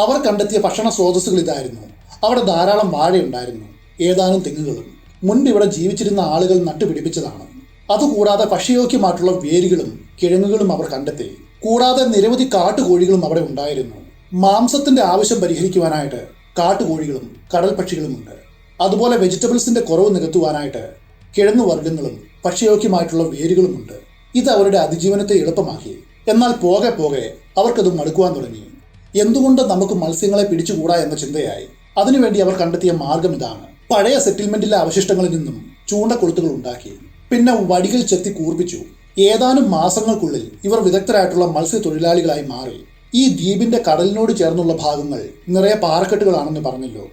അവർ കണ്ടെത്തിയ ഭക്ഷണ സ്രോതസ്സുകൾ ഇതായിരുന്നു. അവിടെ ധാരാളം വാഴയുണ്ടായിരുന്നു. ഏതാനും തെങ്ങുകളും. മുൻപ് ഇവിടെ ജീവിച്ചിരുന്ന ആളുകൾ നട്ടുപിടിപ്പിച്ചതാണ്. അതുകൂടാതെ ഭക്ഷ്യയോഗ്യമായിട്ടുള്ള വേരുകളും കിഴങ്ങുകളും അവർ കണ്ടെത്തി. കൂടാതെ നിരവധി കാട്ടുകോഴികളും അവിടെ ഉണ്ടായിരുന്നു. മാംസത്തിന്റെ ആവശ്യം പരിഹരിക്കുവാനായിട്ട് കാട്ടുകോഴികളും കടൽ പക്ഷികളുമുണ്ട് അതുപോലെ വെജിറ്റബിൾസിന്റെ കുറവ് നികത്തുവാനായിട്ട് കിഴങ്ങു വർഗങ്ങളും ഭക്ഷ്യയോഗ്യമായിട്ടുള്ള വേരുകളുമുണ്ട് ഇത് അവരുടെ അതിജീവനത്തെ എളുപ്പമാക്കി. എന്നാൽ പോകെ പോകെ അവർക്കത് മടുക്കുവാൻ തുടങ്ങി. എന്തുകൊണ്ട് നമുക്ക് മത്സ്യങ്ങളെ പിടിച്ചുകൂടാ എന്ന ചിന്തയായി. അതിനുവേണ്ടി അവർ കണ്ടെത്തിയ മാർഗം ഇതാണ്. പഴയ സെറ്റിൽമെന്റിലെ അവശിഷ്ടങ്ങളിൽ നിന്നും ചൂണ്ടക്കൊളുത്തുകൾ ഉണ്ടാക്കി. പിന്നെ വടികൾ ചെത്തി കൂർപ്പിച്ചു. ഏതാനും മാസങ്ങൾക്കുള്ളിൽ ഇവർ വിദഗ്ധരായിട്ടുള്ള മത്സ്യത്തൊഴിലാളികളായി മാറി. ഈ ദ്വീപിന്റെ കടലിനോട് ചേർന്നുള്ള ഭാഗങ്ങൾ നിറയെ പാറക്കെട്ടുകളാണെന്ന് പറഞ്ഞല്ലോ.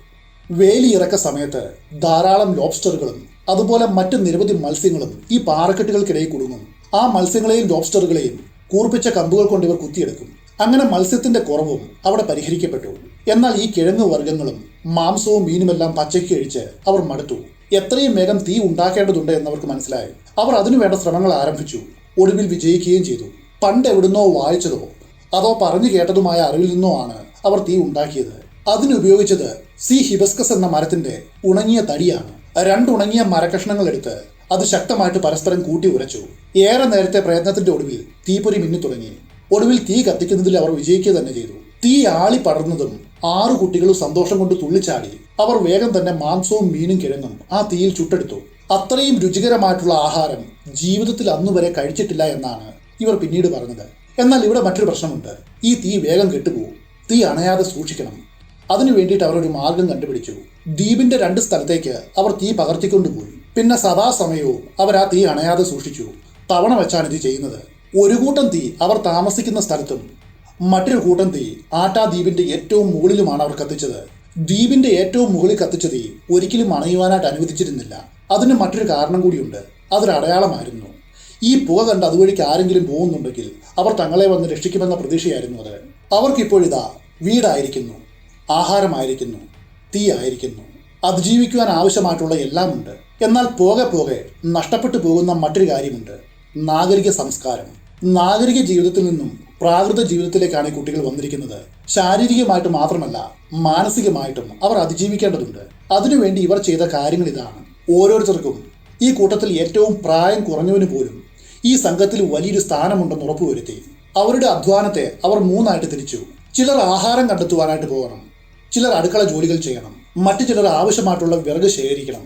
വേലി ഇറക്ക സമയത്ത് ധാരാളം ലോബ്സ്റ്ററുകളും അതുപോലെ മറ്റ് നിരവധി മത്സ്യങ്ങളും ഈ പാറക്കെട്ടുകൾക്കിടയിൽ കുടുങ്ങും. ആ മത്സ്യങ്ങളെയും ലോബ്സ്റ്ററുകളെയും കൂർപ്പിച്ച കമ്പുകൾ കൊണ്ട് ഇവർ കുത്തിയെടുക്കും. അങ്ങനെ മത്സ്യത്തിന്റെ കുറവും അവിടെ പരിഹരിക്കപ്പെട്ടു. എന്നാൽ ഈ കിഴങ്ങ് വർഗങ്ങളും മാംസവും മീനുമെല്ലാം പച്ചയ്ക്ക് കഴിച്ച് അവർ മടുത്തു. എത്രയും വേഗം തീ ഉണ്ടാക്കേണ്ടതുണ്ട് എന്നവർക്ക് മനസ്സിലായി. അവർ അതിനുവേണ്ട ശ്രമങ്ങൾ ആരംഭിച്ചു. ഒടുവിൽ വിജയിക്കുകയും ചെയ്തു. പണ്ട് എവിടുന്നോ വായിച്ചതോ അതോ പറഞ്ഞു കേട്ടതുമായ അറിവിൽ നിന്നോ ആണ് അവർ തീ ഉണ്ടാക്കിയത്. അതിനുപയോഗിച്ചത് സി ഹിബസ്കസ് എന്ന മരത്തിന്റെ ഉണങ്ങിയ തടിയാണ്. രണ്ട് ഉണങ്ങിയ മരകഷ്ണങ്ങൾ എടുത്ത് അത് ശക്തമായിട്ട് പരസ്പരം കൂട്ടി ഉരച്ചു. ഏറെ നേരത്തെ പ്രയത്നത്തിന്റെ ഒടുവിൽ തീപ്പൊരി മിന്നി തുടങ്ങി ഒടുവിൽ തീ കത്തിക്കുന്നതിൽ അവർ വിജയിക്കുക തന്നെ ചെയ്തു. തീ ആളി പടർന്നതും ആറു കുട്ടികളും സന്തോഷം കൊണ്ട് തുള്ളിച്ചാടി. അവർ വേഗം തന്നെ മാംസവും മീനും കിഴങ്ങും. ആ തീയിൽ ചുട്ടെടുത്തു. അത്രയും രുചികരമായിട്ടുള്ള ആഹാരം ജീവിതത്തിൽ അന്നുവരെ കഴിച്ചിട്ടില്ല എന്നാണ് ഇവർ പിന്നീട് പറഞ്ഞത്. എന്നാൽ ഇവിടെ മറ്റൊരു പ്രശ്നമുണ്ട്. ഈ തീ വേഗം കെട്ടുപോകും. തീ അണയാതെ സൂക്ഷിക്കണം. അതിനു വേണ്ടിയിട്ട് അവർ ഒരു മാർഗം കണ്ടുപിടിച്ചു. ദ്വീപിന്റെ രണ്ട് സ്ഥലത്തേക്ക് അവർ തീ പകർത്തിക്കൊണ്ടുപോയി. പിന്നെ സദാസമയവും അവർ ആ തീ അണയാതെ സൂക്ഷിച്ചു. തവണ വെച്ചാണ് ഇത് ചെയ്യുന്നത്. ഒരു കൂട്ടം തീ അവർ താമസിക്കുന്ന സ്ഥലത്തും മറ്റൊരു കൂട്ടം തീ ആട്ടാ ദ്വീപിന്റെ ഏറ്റവും മുകളിലുമാണ് അവർ കത്തിച്ചത്. ദ്വീപിന്റെ ഏറ്റവും മുകളിൽ കത്തിച്ച തീ ഒരിക്കലും അണയുവാനായിട്ട് അനുവദിച്ചിരുന്നില്ല. അതിന് മറ്റൊരു കാരണം കൂടിയുണ്ട്. അതൊരു അടയാളമായിരുന്നു. ഈ പുക കണ്ട് അതുവഴിക്ക് ആരെങ്കിലും പോകുന്നുണ്ടെങ്കിൽ അവർ തങ്ങളെ വന്ന് രക്ഷിക്കുമെന്ന പ്രതീക്ഷയായിരുന്നു അത്. അവർക്കിപ്പോഴിതാ വീടായിരിക്കുന്നു ആഹാരമായിരിക്കുന്നു തീ ആയിരിക്കുന്നു. അതിജീവിക്കുവാൻ ആവശ്യമായിട്ടുള്ള എല്ലാമുണ്ട് എന്നാൽ പോകെ പോകെ നഷ്ടപ്പെട്ടു പോകുന്ന മറ്റൊരു കാര്യമുണ്ട്. നാഗരിക സംസ്കാരം. നാഗരിക ജീവിതത്തിൽ നിന്നും പ്രാകൃത ജീവിതത്തിലേക്കാണ് ഈ കുട്ടികൾ വന്നിരിക്കുന്നത്. ശാരീരികമായിട്ട് മാത്രമല്ല മാനസികമായിട്ടും അവർ അതിജീവിക്കേണ്ടതുണ്ട്. അതിനുവേണ്ടി ഇവർ ചെയ്ത കാര്യങ്ങൾ ഇതാണ്. ഓരോരുത്തർക്കും ഈ കൂട്ടത്തിൽ ഏറ്റവും പ്രായം കുറഞ്ഞവന് പോലും ഈ സംഘത്തിൽ വലിയൊരു സ്ഥാനമുണ്ടെന്ന് ഉറപ്പുവരുത്തി. അവരുടെ അധ്വാനത്തെ അവർ മൂന്നായിട്ട് തിരിച്ചു. ചിലർ ആഹാരം കണ്ടെത്തുവാനായിട്ട് പോകണം. ചിലർ അടുക്കള ജോലികൾ ചെയ്യണം. മറ്റു ചിലർ ആവശ്യമായിട്ടുള്ള വിറക് ശേഖരിക്കണം.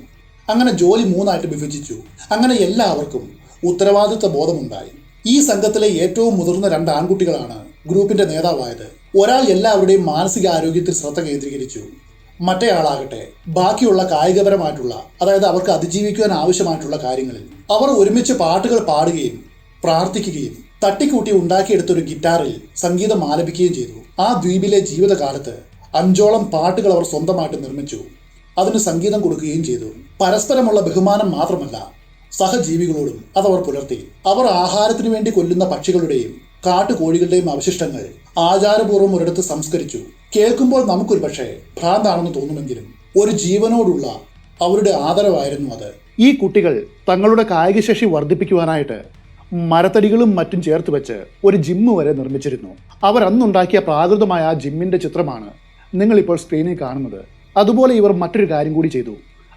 അങ്ങനെ ജോലി മൂന്നായിട്ട് വിഭജിച്ചു. അങ്ങനെ എല്ലാവർക്കും ഉത്തരവാദിത്വ ബോധമുണ്ടായി. ഈ സംഘത്തിലെ ഏറ്റവും മുതിർന്ന രണ്ട് ആൺകുട്ടികളാണ് ഗ്രൂപ്പിന്റെ നേതാവായത്. ഒരാൾ എല്ലാവരുടെയും മാനസികാരോഗ്യത്തിൽ ശ്രദ്ധ കേന്ദ്രീകരിച്ചു. മറ്റേയാളാകട്ടെ ബാക്കിയുള്ള കായികപരമായിട്ടുള്ള അതായത് അവർക്ക് അതിജീവിക്കുവാൻ ആവശ്യമായിട്ടുള്ള കാര്യങ്ങളിൽ. അവർ ഒരുമിച്ച് പാട്ടുകൾ പാടുകയും പ്രാർത്ഥിക്കുകയും തട്ടിക്കൂട്ടി ഉണ്ടാക്കിയെടുത്തൊരു ഗിറ്റാറിൽ സംഗീതം ആലപിക്കുകയും ചെയ്തു. ആ ദ്വീപിലെ ജീവിതകാലത്ത് അഞ്ചോളം പാട്ടുകൾ അവർ സ്വന്തമായിട്ട് നിർമ്മിച്ചു. അതിന് സംഗീതം കൊടുക്കുകയും ചെയ്തു. പരസ്പരമുള്ള ബഹുമാനം മാത്രമല്ല സഹജീവികളോടും അതവർ പുലർത്തി. അവർ ആഹാരത്തിനു വേണ്ടി കൊല്ലുന്ന പക്ഷികളുടെയും കാട്ടുകോഴികളുടെയും അവശിഷ്ടങ്ങൾ ആചാരപൂർവം ഒരിടത്ത് സംസ്കരിച്ചു. കേൾക്കുമ്പോൾ നമുക്കൊരു പക്ഷേ ഭ്രാന്താണെന്ന് തോന്നുമെങ്കിലും ഒരു ജീവനോടുള്ള അവരുടെ ആദരവായിരുന്നു അത്. ഈ കുട്ടികൾ തങ്ങളുടെ കായികശേഷി വർദ്ധിപ്പിക്കുവാനായിട്ട് മരത്തടികളും മറ്റും ചേർത്ത് വെച്ച് ഒരു ജിമ്മ് വരെ നിർമ്മിച്ചിരുന്നു. അവർ അന്നുണ്ടാക്കിയ പ്രാകൃതമായ ആ ജിമ്മിന്റെ ചിത്രമാണ് നിങ്ങളിപ്പോൾ സ്ക്രീനിൽ കാണുന്നത്. അതുപോലെ ഇവർ മറ്റൊരു കാര്യം കൂടി ചെയ്തു.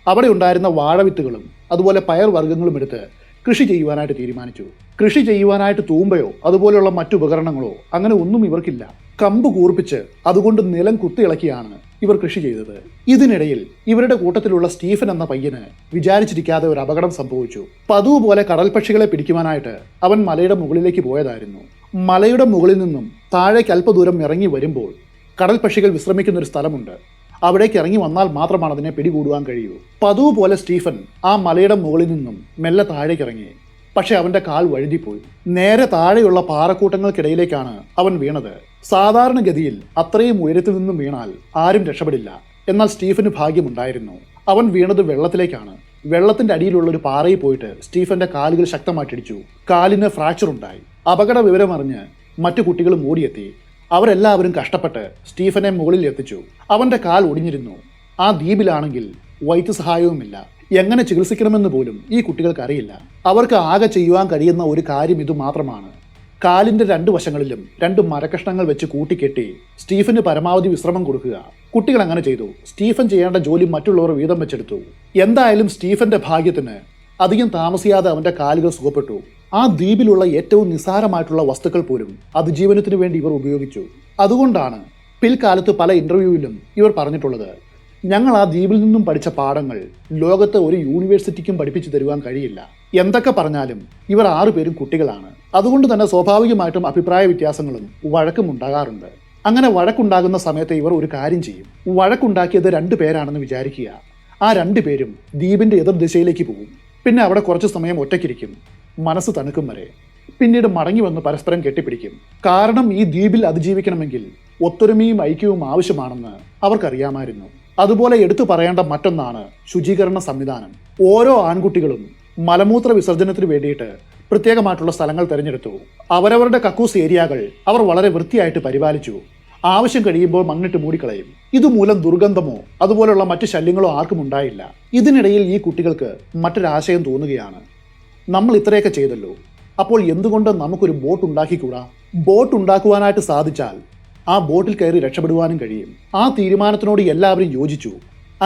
അവിടെ ഉണ്ടായിരുന്ന വാഴവിത്തുകളും അതുപോലെ പയർ വർഗങ്ങളും എടുത്ത് കൃഷി ചെയ്യുവാനായിട്ട് തീരുമാനിച്ചു. കൃഷി ചെയ്യുവാനായിട്ട് തൂമ്പയോ അതുപോലെയുള്ള മറ്റു ഉപകരണങ്ങളോ അങ്ങനെ ഒന്നും ഇവർക്കില്ല. കമ്പ് കൂർപ്പിച്ച് അതുകൊണ്ട് നിലം കുത്തിയിളക്കിയാണ് ഇവർ കൃഷി ചെയ്തത്. ഇതിനിടയിൽ ഇവരുടെ കൂട്ടത്തിലുള്ള സ്റ്റീഫൻ എന്ന പയ്യന് വിചാരിച്ചിരിക്കാതെ ഒരു അപകടം സംഭവിച്ചു. പതിവ് പോലെ കടൽപക്ഷികളെ പിടിക്കുവാനായിട്ട് അവൻ മലയുടെ മുകളിലേക്ക് പോയതായിരുന്നു. മലയുടെ മുകളിൽ നിന്നും താഴേക്ക് അല്പദൂരം ഇറങ്ങി വരുമ്പോൾ കടൽപക്ഷികൾ വിശ്രമിക്കുന്ന ഒരു സ്ഥലമുണ്ട്. അവിടേക്ക് ഇറങ്ങി വന്നാൽ മാത്രമാണ് അതിനെ പിടികൂടുവാൻ കഴിയൂ. പതിവ് പോലെ സ്റ്റീഫൻ ആ മലയുടെ മുകളിൽ നിന്നും മെല്ലെ താഴേക്ക് ഇറങ്ങി. പക്ഷെ അവന്റെ കാൽ വഴുതിപ്പോയി. നേരെ താഴെയുള്ള പാറക്കൂട്ടങ്ങൾക്കിടയിലേക്കാണ് അവൻ വീണത്. സാധാരണഗതിയിൽ അത്രയും ഉയരത്തിൽ നിന്നും വീണാൽ ആരും രക്ഷപ്പെടില്ല. എന്നാൽ സ്റ്റീഫന് ഭാഗ്യമുണ്ടായിരുന്നു. അവൻ വീണത് വെള്ളത്തിലേക്കാണ്. വെള്ളത്തിന്റെ അടിയിലുള്ള ഒരു പാറയിൽ പോയിട്ട് സ്റ്റീഫന്റെ കാലുകൾ ശക്തമായിട്ടിടിച്ചു. കാലിന് ഫ്രാക്ചർ ഉണ്ടായി. അപകട വിവരമറിഞ്ഞ് മറ്റു കുട്ടികളും ഓടിയെത്തി. അവരെല്ലാവരും കഷ്ടപ്പെട്ട് സ്റ്റീഫനെ മുകളിൽ എത്തിച്ചു. അവന്റെ കാൽ ഒടിഞ്ഞിരുന്നു. ആ ദ്വീപിലാണെങ്കിൽ വൈദ്യസഹായവുമില്ല എങ്ങനെ ചികിത്സിക്കണമെന്ന് പോലും ഈ കുട്ടികൾക്ക് അറിയില്ല. അവർക്ക് ആകെ ചെയ്യുവാൻ കഴിയുന്ന ഒരു കാര്യം ഇത് മാത്രമാണ്. കാലിന്റെ രണ്ട് വശങ്ങളിലും രണ്ട് മരക്കഷ്ണങ്ങൾ വെച്ച് കൂട്ടിക്കെട്ടി സ്റ്റീഫന് പരമാവധി വിശ്രമം കൊടുക്കുക. കുട്ടികൾ അങ്ങനെ ചെയ്തു. സ്റ്റീഫൻ ചെയ്യേണ്ട ജോലി മറ്റുള്ളവർ വീതം വെച്ചെടുത്തു. എന്തായാലും സ്റ്റീഫന്റെ ഭാഗ്യത്തിന് അധികം താമസിയാതെ അവന്റെ കാലുകൾ സുഖപ്പെട്ടു. ആ ദ്വീപിലുള്ള ഏറ്റവും നിസ്സാരമായിട്ടുള്ള വസ്തുക്കൾ പോലും അതിജീവനത്തിന് വേണ്ടി ഇവർ ഉപയോഗിച്ചു. അതുകൊണ്ടാണ് പിൽക്കാലത്ത് പല ഇന്റർവ്യൂവിലും ഇവർ പറഞ്ഞിട്ടുള്ളത് ഞങ്ങൾ ആ ദ്വീപിൽ നിന്നും പഠിച്ച പാഠങ്ങൾ ലോകത്ത് ഒരു യൂണിവേഴ്സിറ്റിക്കും പഠിപ്പിച്ചു തരുവാൻ കഴിയില്ല. എന്തൊക്കെ പറഞ്ഞാലും ഇവർ ആറുപേരും കുട്ടികളാണ്. അതുകൊണ്ട് തന്നെ സ്വാഭാവികമായിട്ടും അഭിപ്രായ വ്യത്യാസങ്ങളും വഴക്കും ഉണ്ടാകാറുണ്ട്. അങ്ങനെ വഴക്കുണ്ടാകുന്ന സമയത്ത് ഇവർ ഒരു കാര്യം ചെയ്യും. വഴക്കുണ്ടാക്കിയത് രണ്ടു പേരാണെന്ന് വിചാരിക്കുക. ആ രണ്ടു പേരും ദ്വീപിന്റെ എതിർദിശയിലേക്ക് പോകും. പിന്നെ അവിടെ കുറച്ച് സമയം ഒറ്റയ്ക്കിരിക്കും. മനസ്സ് തണുക്കും വരെ. പിന്നീട് മടങ്ങി വന്ന് പരസ്പരം കെട്ടിപ്പിടിക്കും. കാരണം ഈ ദ്വീപിൽ അതിജീവിക്കണമെങ്കിൽ ഒത്തൊരുമയും ഐക്യവും ആവശ്യമാണെന്ന് അവർക്കറിയാമായിരുന്നു. അതുപോലെ എടുത്തു പറയേണ്ട മറ്റൊന്നാണ് ശുചീകരണ സംവിധാനം. ഓരോ ആൺകുട്ടികളും മലമൂത്ര വിസർജനത്തിന് വേണ്ടിയിട്ട് പ്രത്യേകമായിട്ടുള്ള സ്ഥലങ്ങൾ തിരഞ്ഞെടുത്തു. അവരവരുടെ കക്കൂസ് ഏരിയകൾ അവർ വളരെ വൃത്തിയായിട്ട് പരിപാലിച്ചു. ആവശ്യം കഴിയുമ്പോൾ മണ്ണിട്ട് മൂടിക്കളയും. ഇതുമൂലം ദുർഗന്ധമോ അതുപോലുള്ള മറ്റു ശല്യങ്ങളോ ആർക്കും ഉണ്ടായില്ല. ഇതിനിടയിൽ ഈ കുട്ടികൾക്ക് മറ്റൊരാശയം തോന്നുകയാണ്. നമ്മൾ ഇത്രയൊക്കെ ചെയ്തല്ലോ. അപ്പോൾ എന്തുകൊണ്ട് നമുക്കൊരു ബോട്ട് ഉണ്ടാക്കിക്കൂടാ? ബോട്ട് ഉണ്ടാക്കുവാനായിട്ട് സാധിച്ചാൽ ആ ബോട്ടിൽ കയറി രക്ഷപ്പെടുവാനും കഴിയും. ആ തീരുമാനത്തിനോട് എല്ലാവരും യോജിച്ചു.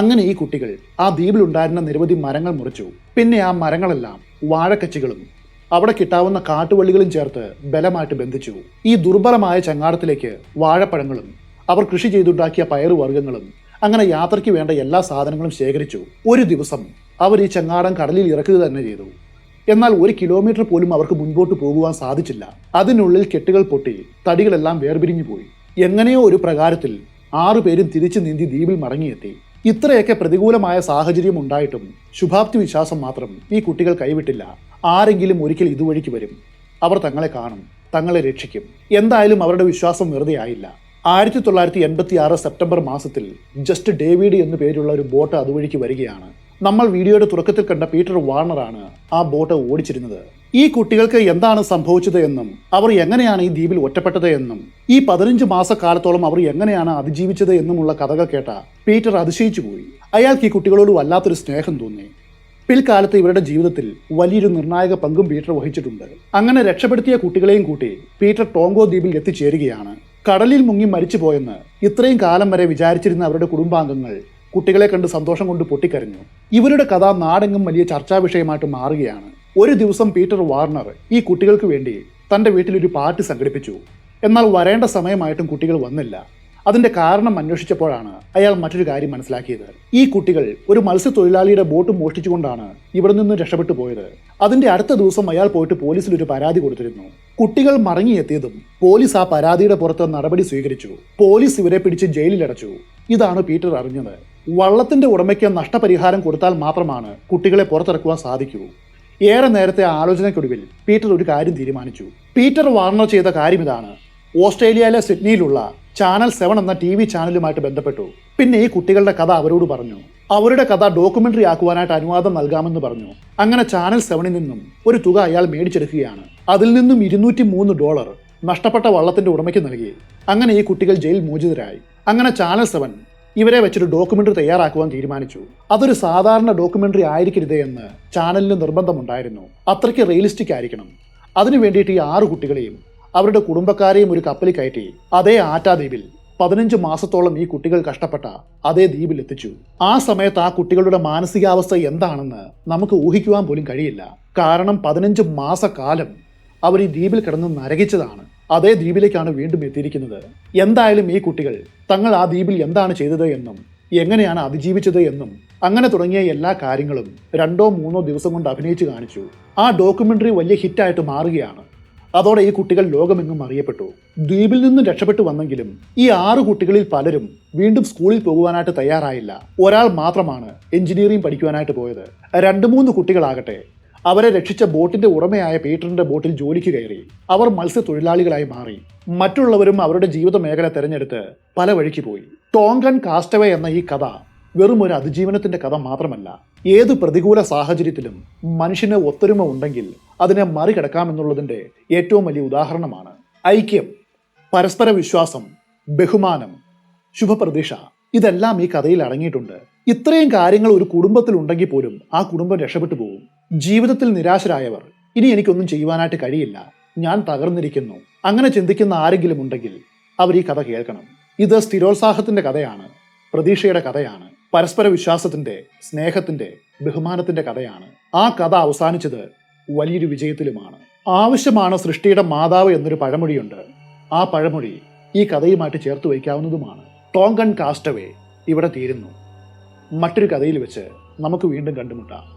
അങ്ങനെ ഈ കുട്ടികൾ ആ ദ്വീപിലുണ്ടായിരുന്ന നിരവധി മരങ്ങൾ മുറിച്ചു. പിന്നെ ആ മരങ്ങളെല്ലാം വാഴക്കച്ചികളും അവിടെ കിട്ടാവുന്ന കാട്ടുവള്ളികളും ചേർത്ത് ബലമായിട്ട് ബന്ധിച്ചു. ഈ ദുർബലമായ ചങ്ങാടത്തിലേക്ക് വാഴപ്പഴങ്ങളും അവർ കൃഷി ചെയ്തുണ്ടാക്കിയ പയറുവർഗങ്ങളും അങ്ങനെ യാത്രയ്ക്ക് വേണ്ട എല്ലാ സാധനങ്ങളും ശേഖരിച്ചു. ഒരു ദിവസം അവർ ഈ ചങ്ങാടം കടലിൽ ഇറക്കുക തന്നെ ചെയ്തു. എന്നാൽ ഒരു കിലോമീറ്റർ പോലും അവർക്ക് മുൻപോട്ട് പോകുവാൻ സാധിച്ചില്ല. അതിനുള്ളിൽ കെട്ടുകൾ പൊട്ടി തടികളെല്ലാം വേർപിരിഞ്ഞു പോയി. എങ്ങനെയോ ഒരു പ്രകാരത്തിൽ ആറുപേരും തിരിച്ചു നീന്തി ദ്വീപിൽ മടങ്ങിയെത്തി. ഇത്രയൊക്കെ പ്രതികൂലമായ സാഹചര്യം ഉണ്ടായിട്ടും ശുഭാപ്തി വിശ്വാസം മാത്രം ഈ കുട്ടികൾ കൈവിട്ടില്ല. ആരെങ്കിലും ഒരിക്കൽ ഇതുവഴിക്ക് വരും. അവർ തങ്ങളെ കാണും തങ്ങളെ രക്ഷിക്കും. എന്തായാലും അവരുടെ വിശ്വാസം വെറുതെ ആയില്ല. ആയിരത്തി തൊള്ളായിരത്തി എൺപത്തി ആറ് സെപ്റ്റംബർ മാസത്തിൽ ജസ്റ്റ് ഡേവിഡ് എന്നു പേരുള്ള ഒരു ബോട്ട് അതുവഴിക്ക് വരികയാണ്. നമ്മൾ വീഡിയോയുടെ തുടക്കത്തിൽ കണ്ട പീറ്റർ വാർണറാണ് ആ ബോട്ട് ഓടിച്ചിരുന്നത്. ഈ കുട്ടികൾക്ക് എന്താണ് സംഭവിച്ചത് എന്നും അവർ എങ്ങനെയാണ് ഈ ദ്വീപിൽ ഒറ്റപ്പെട്ടത് എന്നും ഈ പതിനഞ്ച് മാസക്കാലത്തോളം അവർ എങ്ങനെയാണ് അതിജീവിച്ചത് എന്നുമുള്ള കഥകൾ കേട്ട പീറ്റർ അതിശയിച്ചു പോയി. അയാൾക്ക് ഈ കുട്ടികളോട് വല്ലാത്തൊരു സ്നേഹം തോന്നി. പിൽക്കാലത്ത് ഇവരുടെ ജീവിതത്തിൽ വലിയൊരു നിർണായക പങ്കും പീറ്റർ വഹിച്ചിട്ടുണ്ട്. അങ്ങനെ രക്ഷപ്പെടുത്തിയ കുട്ടികളെയും കൂട്ടി പീറ്റർ ടോങ്കോ ദ്വീപിൽ എത്തിച്ചേരുകയാണ്. കടലിൽ മുങ്ങി മരിച്ചു പോയെന്ന് ഇത്രയും കാലം വരെ വിചാരിച്ചിരുന്ന അവരുടെ കുടുംബാംഗങ്ങൾ കുട്ടികളെ കണ്ട് സന്തോഷം കൊണ്ട് പൊട്ടിക്കരഞ്ഞു. ഇവരുടെ കഥ നാടെങ്ങും വലിയ ചർച്ചാ വിഷയമായിട്ട് മാറുകയാണ്. ഒരു ദിവസം പീറ്റർ വാർണർ ഈ കുട്ടികൾക്ക് വേണ്ടി തന്റെ വീട്ടിലൊരു പാർട്ടി സംഘടിപ്പിച്ചു. എന്നാൽ വരേണ്ട സമയമായിട്ടും കുട്ടികൾ വന്നില്ല. അതിന്റെ കാരണം അന്വേഷിച്ചപ്പോഴാണ് അയാൾ മറ്റൊരു കാര്യം മനസ്സിലാക്കിയത്. ഈ കുട്ടികൾ ഒരു മത്സ്യത്തൊഴിലാളിയുടെ ബോട്ട് മോഷ്ടിച്ചുകൊണ്ടാണ് ഇവിടെ നിന്ന് രക്ഷപ്പെട്ടു പോയത്. അതിന്റെ അടുത്ത ദിവസം അയാൾ പോയിട്ട് പോലീസിൽ ഒരു പരാതി കൊടുത്തിരുന്നു. കുട്ടികൾ മടങ്ങിയെത്തിയതും പോലീസ് ആ പരാതിയുടെ പുറത്ത് നടപടി സ്വീകരിച്ചു. പോലീസ് ഇവരെ പിടിച്ച് ജയിലിലടച്ചു. ഇതാണ് പീറ്റർ അറിഞ്ഞത്. വള്ളത്തിന്റെ ഉടമയ്ക്ക് നഷ്ടപരിഹാരം കൊടുത്താൽ മാത്രമാണ് കുട്ടികളെ പുറത്തിറക്കുവാൻ സാധിക്കൂ. ഏറെ നേരത്തെ ആലോചനയ്ക്കൊടുവിൽ പീറ്റർ ഒരു കാര്യം തീരുമാനിച്ചു. പീറ്റർ വാർണർ ചെയ്ത കാര്യം ഇതാണ്. ഓസ്ട്രേലിയയിലെ സിഡ്നിയിലുള്ള ചാനൽ സെവൻ എന്ന ടി വി ചാനലുമായിട്ട് ബന്ധപ്പെട്ടു. പിന്നെ ഈ കുട്ടികളുടെ കഥ അവരോട് പറഞ്ഞു. അവരുടെ കഥ ഡോക്യുമെന്ററി ആക്കുവാനായിട്ട് അനുവാദം നൽകാമെന്ന് പറഞ്ഞു. അങ്ങനെ ചാനൽ സെവനിൽ നിന്നും ഒരു തുക അയാൾ മേടിച്ചെടുക്കുകയാണ്. അതിൽ നിന്നും ഇരുന്നൂറ്റി മൂന്ന് ഡോളർ നഷ്ടപ്പെട്ട വള്ളത്തിന്റെ ഉടമയ്ക്ക് നൽകി. അങ്ങനെ ഈ കുട്ടികൾ ജയിൽ മോചിതരായി. അങ്ങനെ ചാനൽ സെവൻ ഇവരെ വെച്ചൊരു ഡോക്യുമെന്ററി തയ്യാറാക്കുവാൻ തീരുമാനിച്ചു. അതൊരു സാധാരണ ഡോക്യുമെന്ററി ആയിരിക്കരുത് എന്ന് ചാനലിന് നിർബന്ധമുണ്ടായിരുന്നു. അത്രയ്ക്ക് റിയലിസ്റ്റിക് ആയിരിക്കണം. അതിനു വേണ്ടിയിട്ട് ഈ ആറ് കുട്ടികളെയും അവരുടെ കുടുംബക്കാരെയും ഒരു കപ്പലിൽ കയറ്റി അതേ ആറ്റാദ്വീപിൽ പതിനഞ്ച് മാസത്തോളം ഈ കുട്ടികൾ കഷ്ടപ്പെട്ട അതേ ദ്വീപിൽ എത്തിച്ചു. ആ സമയത്ത് ആ കുട്ടികളുടെ മാനസികാവസ്ഥ എന്താണെന്ന് നമുക്ക് ഊഹിക്കുവാൻ പോലും കഴിയില്ല. കാരണം പതിനഞ്ച് മാസക്കാലം അവർ ഈ ദ്വീപിൽ കിടന്ന് നരകിച്ചതാണ്. അതേ ദ്വീപിലേക്കാണ് വീണ്ടും എത്തിയിരിക്കുന്നത്. എന്തായാലും ഈ കുട്ടികൾ തങ്ങൾ ആ ദ്വീപിൽ എന്താണ് ചെയ്തത് എന്നും എങ്ങനെയാണ് അതിജീവിച്ചത് എന്നും അങ്ങനെ തുടങ്ങിയ എല്ലാ കാര്യങ്ങളും രണ്ടോ മൂന്നോ ദിവസം കൊണ്ട് അഭിനയിച്ചു കാണിച്ചു. ആ ഡോക്യുമെന്ററി വലിയ ഹിറ്റായിട്ട് മാറുകയാണ്. അതോടെ ഈ കുട്ടികൾ ലോകമെങ്ങും അറിയപ്പെട്ടു. ദ്വീപിൽ നിന്ന് രക്ഷപ്പെട്ടു വന്നെങ്കിലും ഈ ആറ് കുട്ടികളിൽ പലരും വീണ്ടും സ്കൂളിൽ പോകുവാനായിട്ട് തയ്യാറായില്ല. ഒരാൾ മാത്രമാണ് എഞ്ചിനീയറിംഗ് പഠിക്കുവാനായിട്ട് പോയത്. രണ്ട് മൂന്ന് കുട്ടികളാകട്ടെ അവരെ രക്ഷിച്ച ബോട്ടിന്റെ ഉടമയായ പീറ്ററിന്റെ ബോട്ടിൽ ജോലിക്ക് കയറി. അവർ മത്സ്യത്തൊഴിലാളികളായി മാറി. മറ്റുള്ളവരും അവരുടെ ജീവിത മേഖല തെരഞ്ഞെടുത്ത് പല വഴിക്ക് പോയി. ടോങ്കൺ കാസ്റ്റവേ എന്ന ഈ കഥ വെറും ഒരു അതിജീവനത്തിന്റെ കഥ മാത്രമല്ല. ഏത് പ്രതികൂല സാഹചര്യത്തിലും മനുഷ്യന് ഒത്തൊരുമ ഉണ്ടെങ്കിൽ അതിനെ മറികടക്കാമെന്നുള്ളതിന്റെ ഏറ്റവും വലിയ ഉദാഹരണമാണ് ഐക്യം പരസ്പര വിശ്വാസം ബഹുമാനം ശുഭപ്രതീക്ഷ. ഇതെല്ലാം ഈ കഥയിൽ അടങ്ങിയിട്ടുണ്ട്. ഇത്രയും കാര്യങ്ങൾ ഒരു കുടുംബത്തിൽ ഉണ്ടെങ്കിൽ പോലും ആ കുടുംബം രക്ഷപ്പെട്ടു പോകും. ജീവിതത്തിൽ നിരാശരായവർ ഇനി എനിക്കൊന്നും ചെയ്യുവാനായിട്ട് കഴിയില്ല. ഞാൻ തകർന്നിരിക്കുന്നു. അങ്ങനെ ചിന്തിക്കുന്ന ആരെങ്കിലും ഉണ്ടെങ്കിൽ അവർ ഈ കഥ കേൾക്കണം. ഇത് സ്ഥിരോത്സാഹത്തിന്റെ കഥയാണ് പ്രതീക്ഷയുടെ കഥയാണ് പരസ്പര വിശ്വാസത്തിന്റെ സ്നേഹത്തിന്റെ ബഹുമാനത്തിന്റെ കഥയാണ്. ആ കഥ അവസാനിച്ചത് വലിയൊരു വിജയത്തിലുമാണ്. ആവശ്യമാണ് സൃഷ്ടിയുടെ മാതാവ് എന്നൊരു പഴമൊഴിയുണ്ട്. ആ പഴമൊഴി ഈ കഥയുമായിട്ട് ചേർത്ത് വയ്ക്കാവുന്നതുമാണ്. ടോങ്കൺ കാസ്റ്റവേ ഇവിടെ തീരുന്നു. മറ്റൊരു കഥയിൽ വെച്ച് നമുക്ക് വീണ്ടും കണ്ടുമുട്ടാം.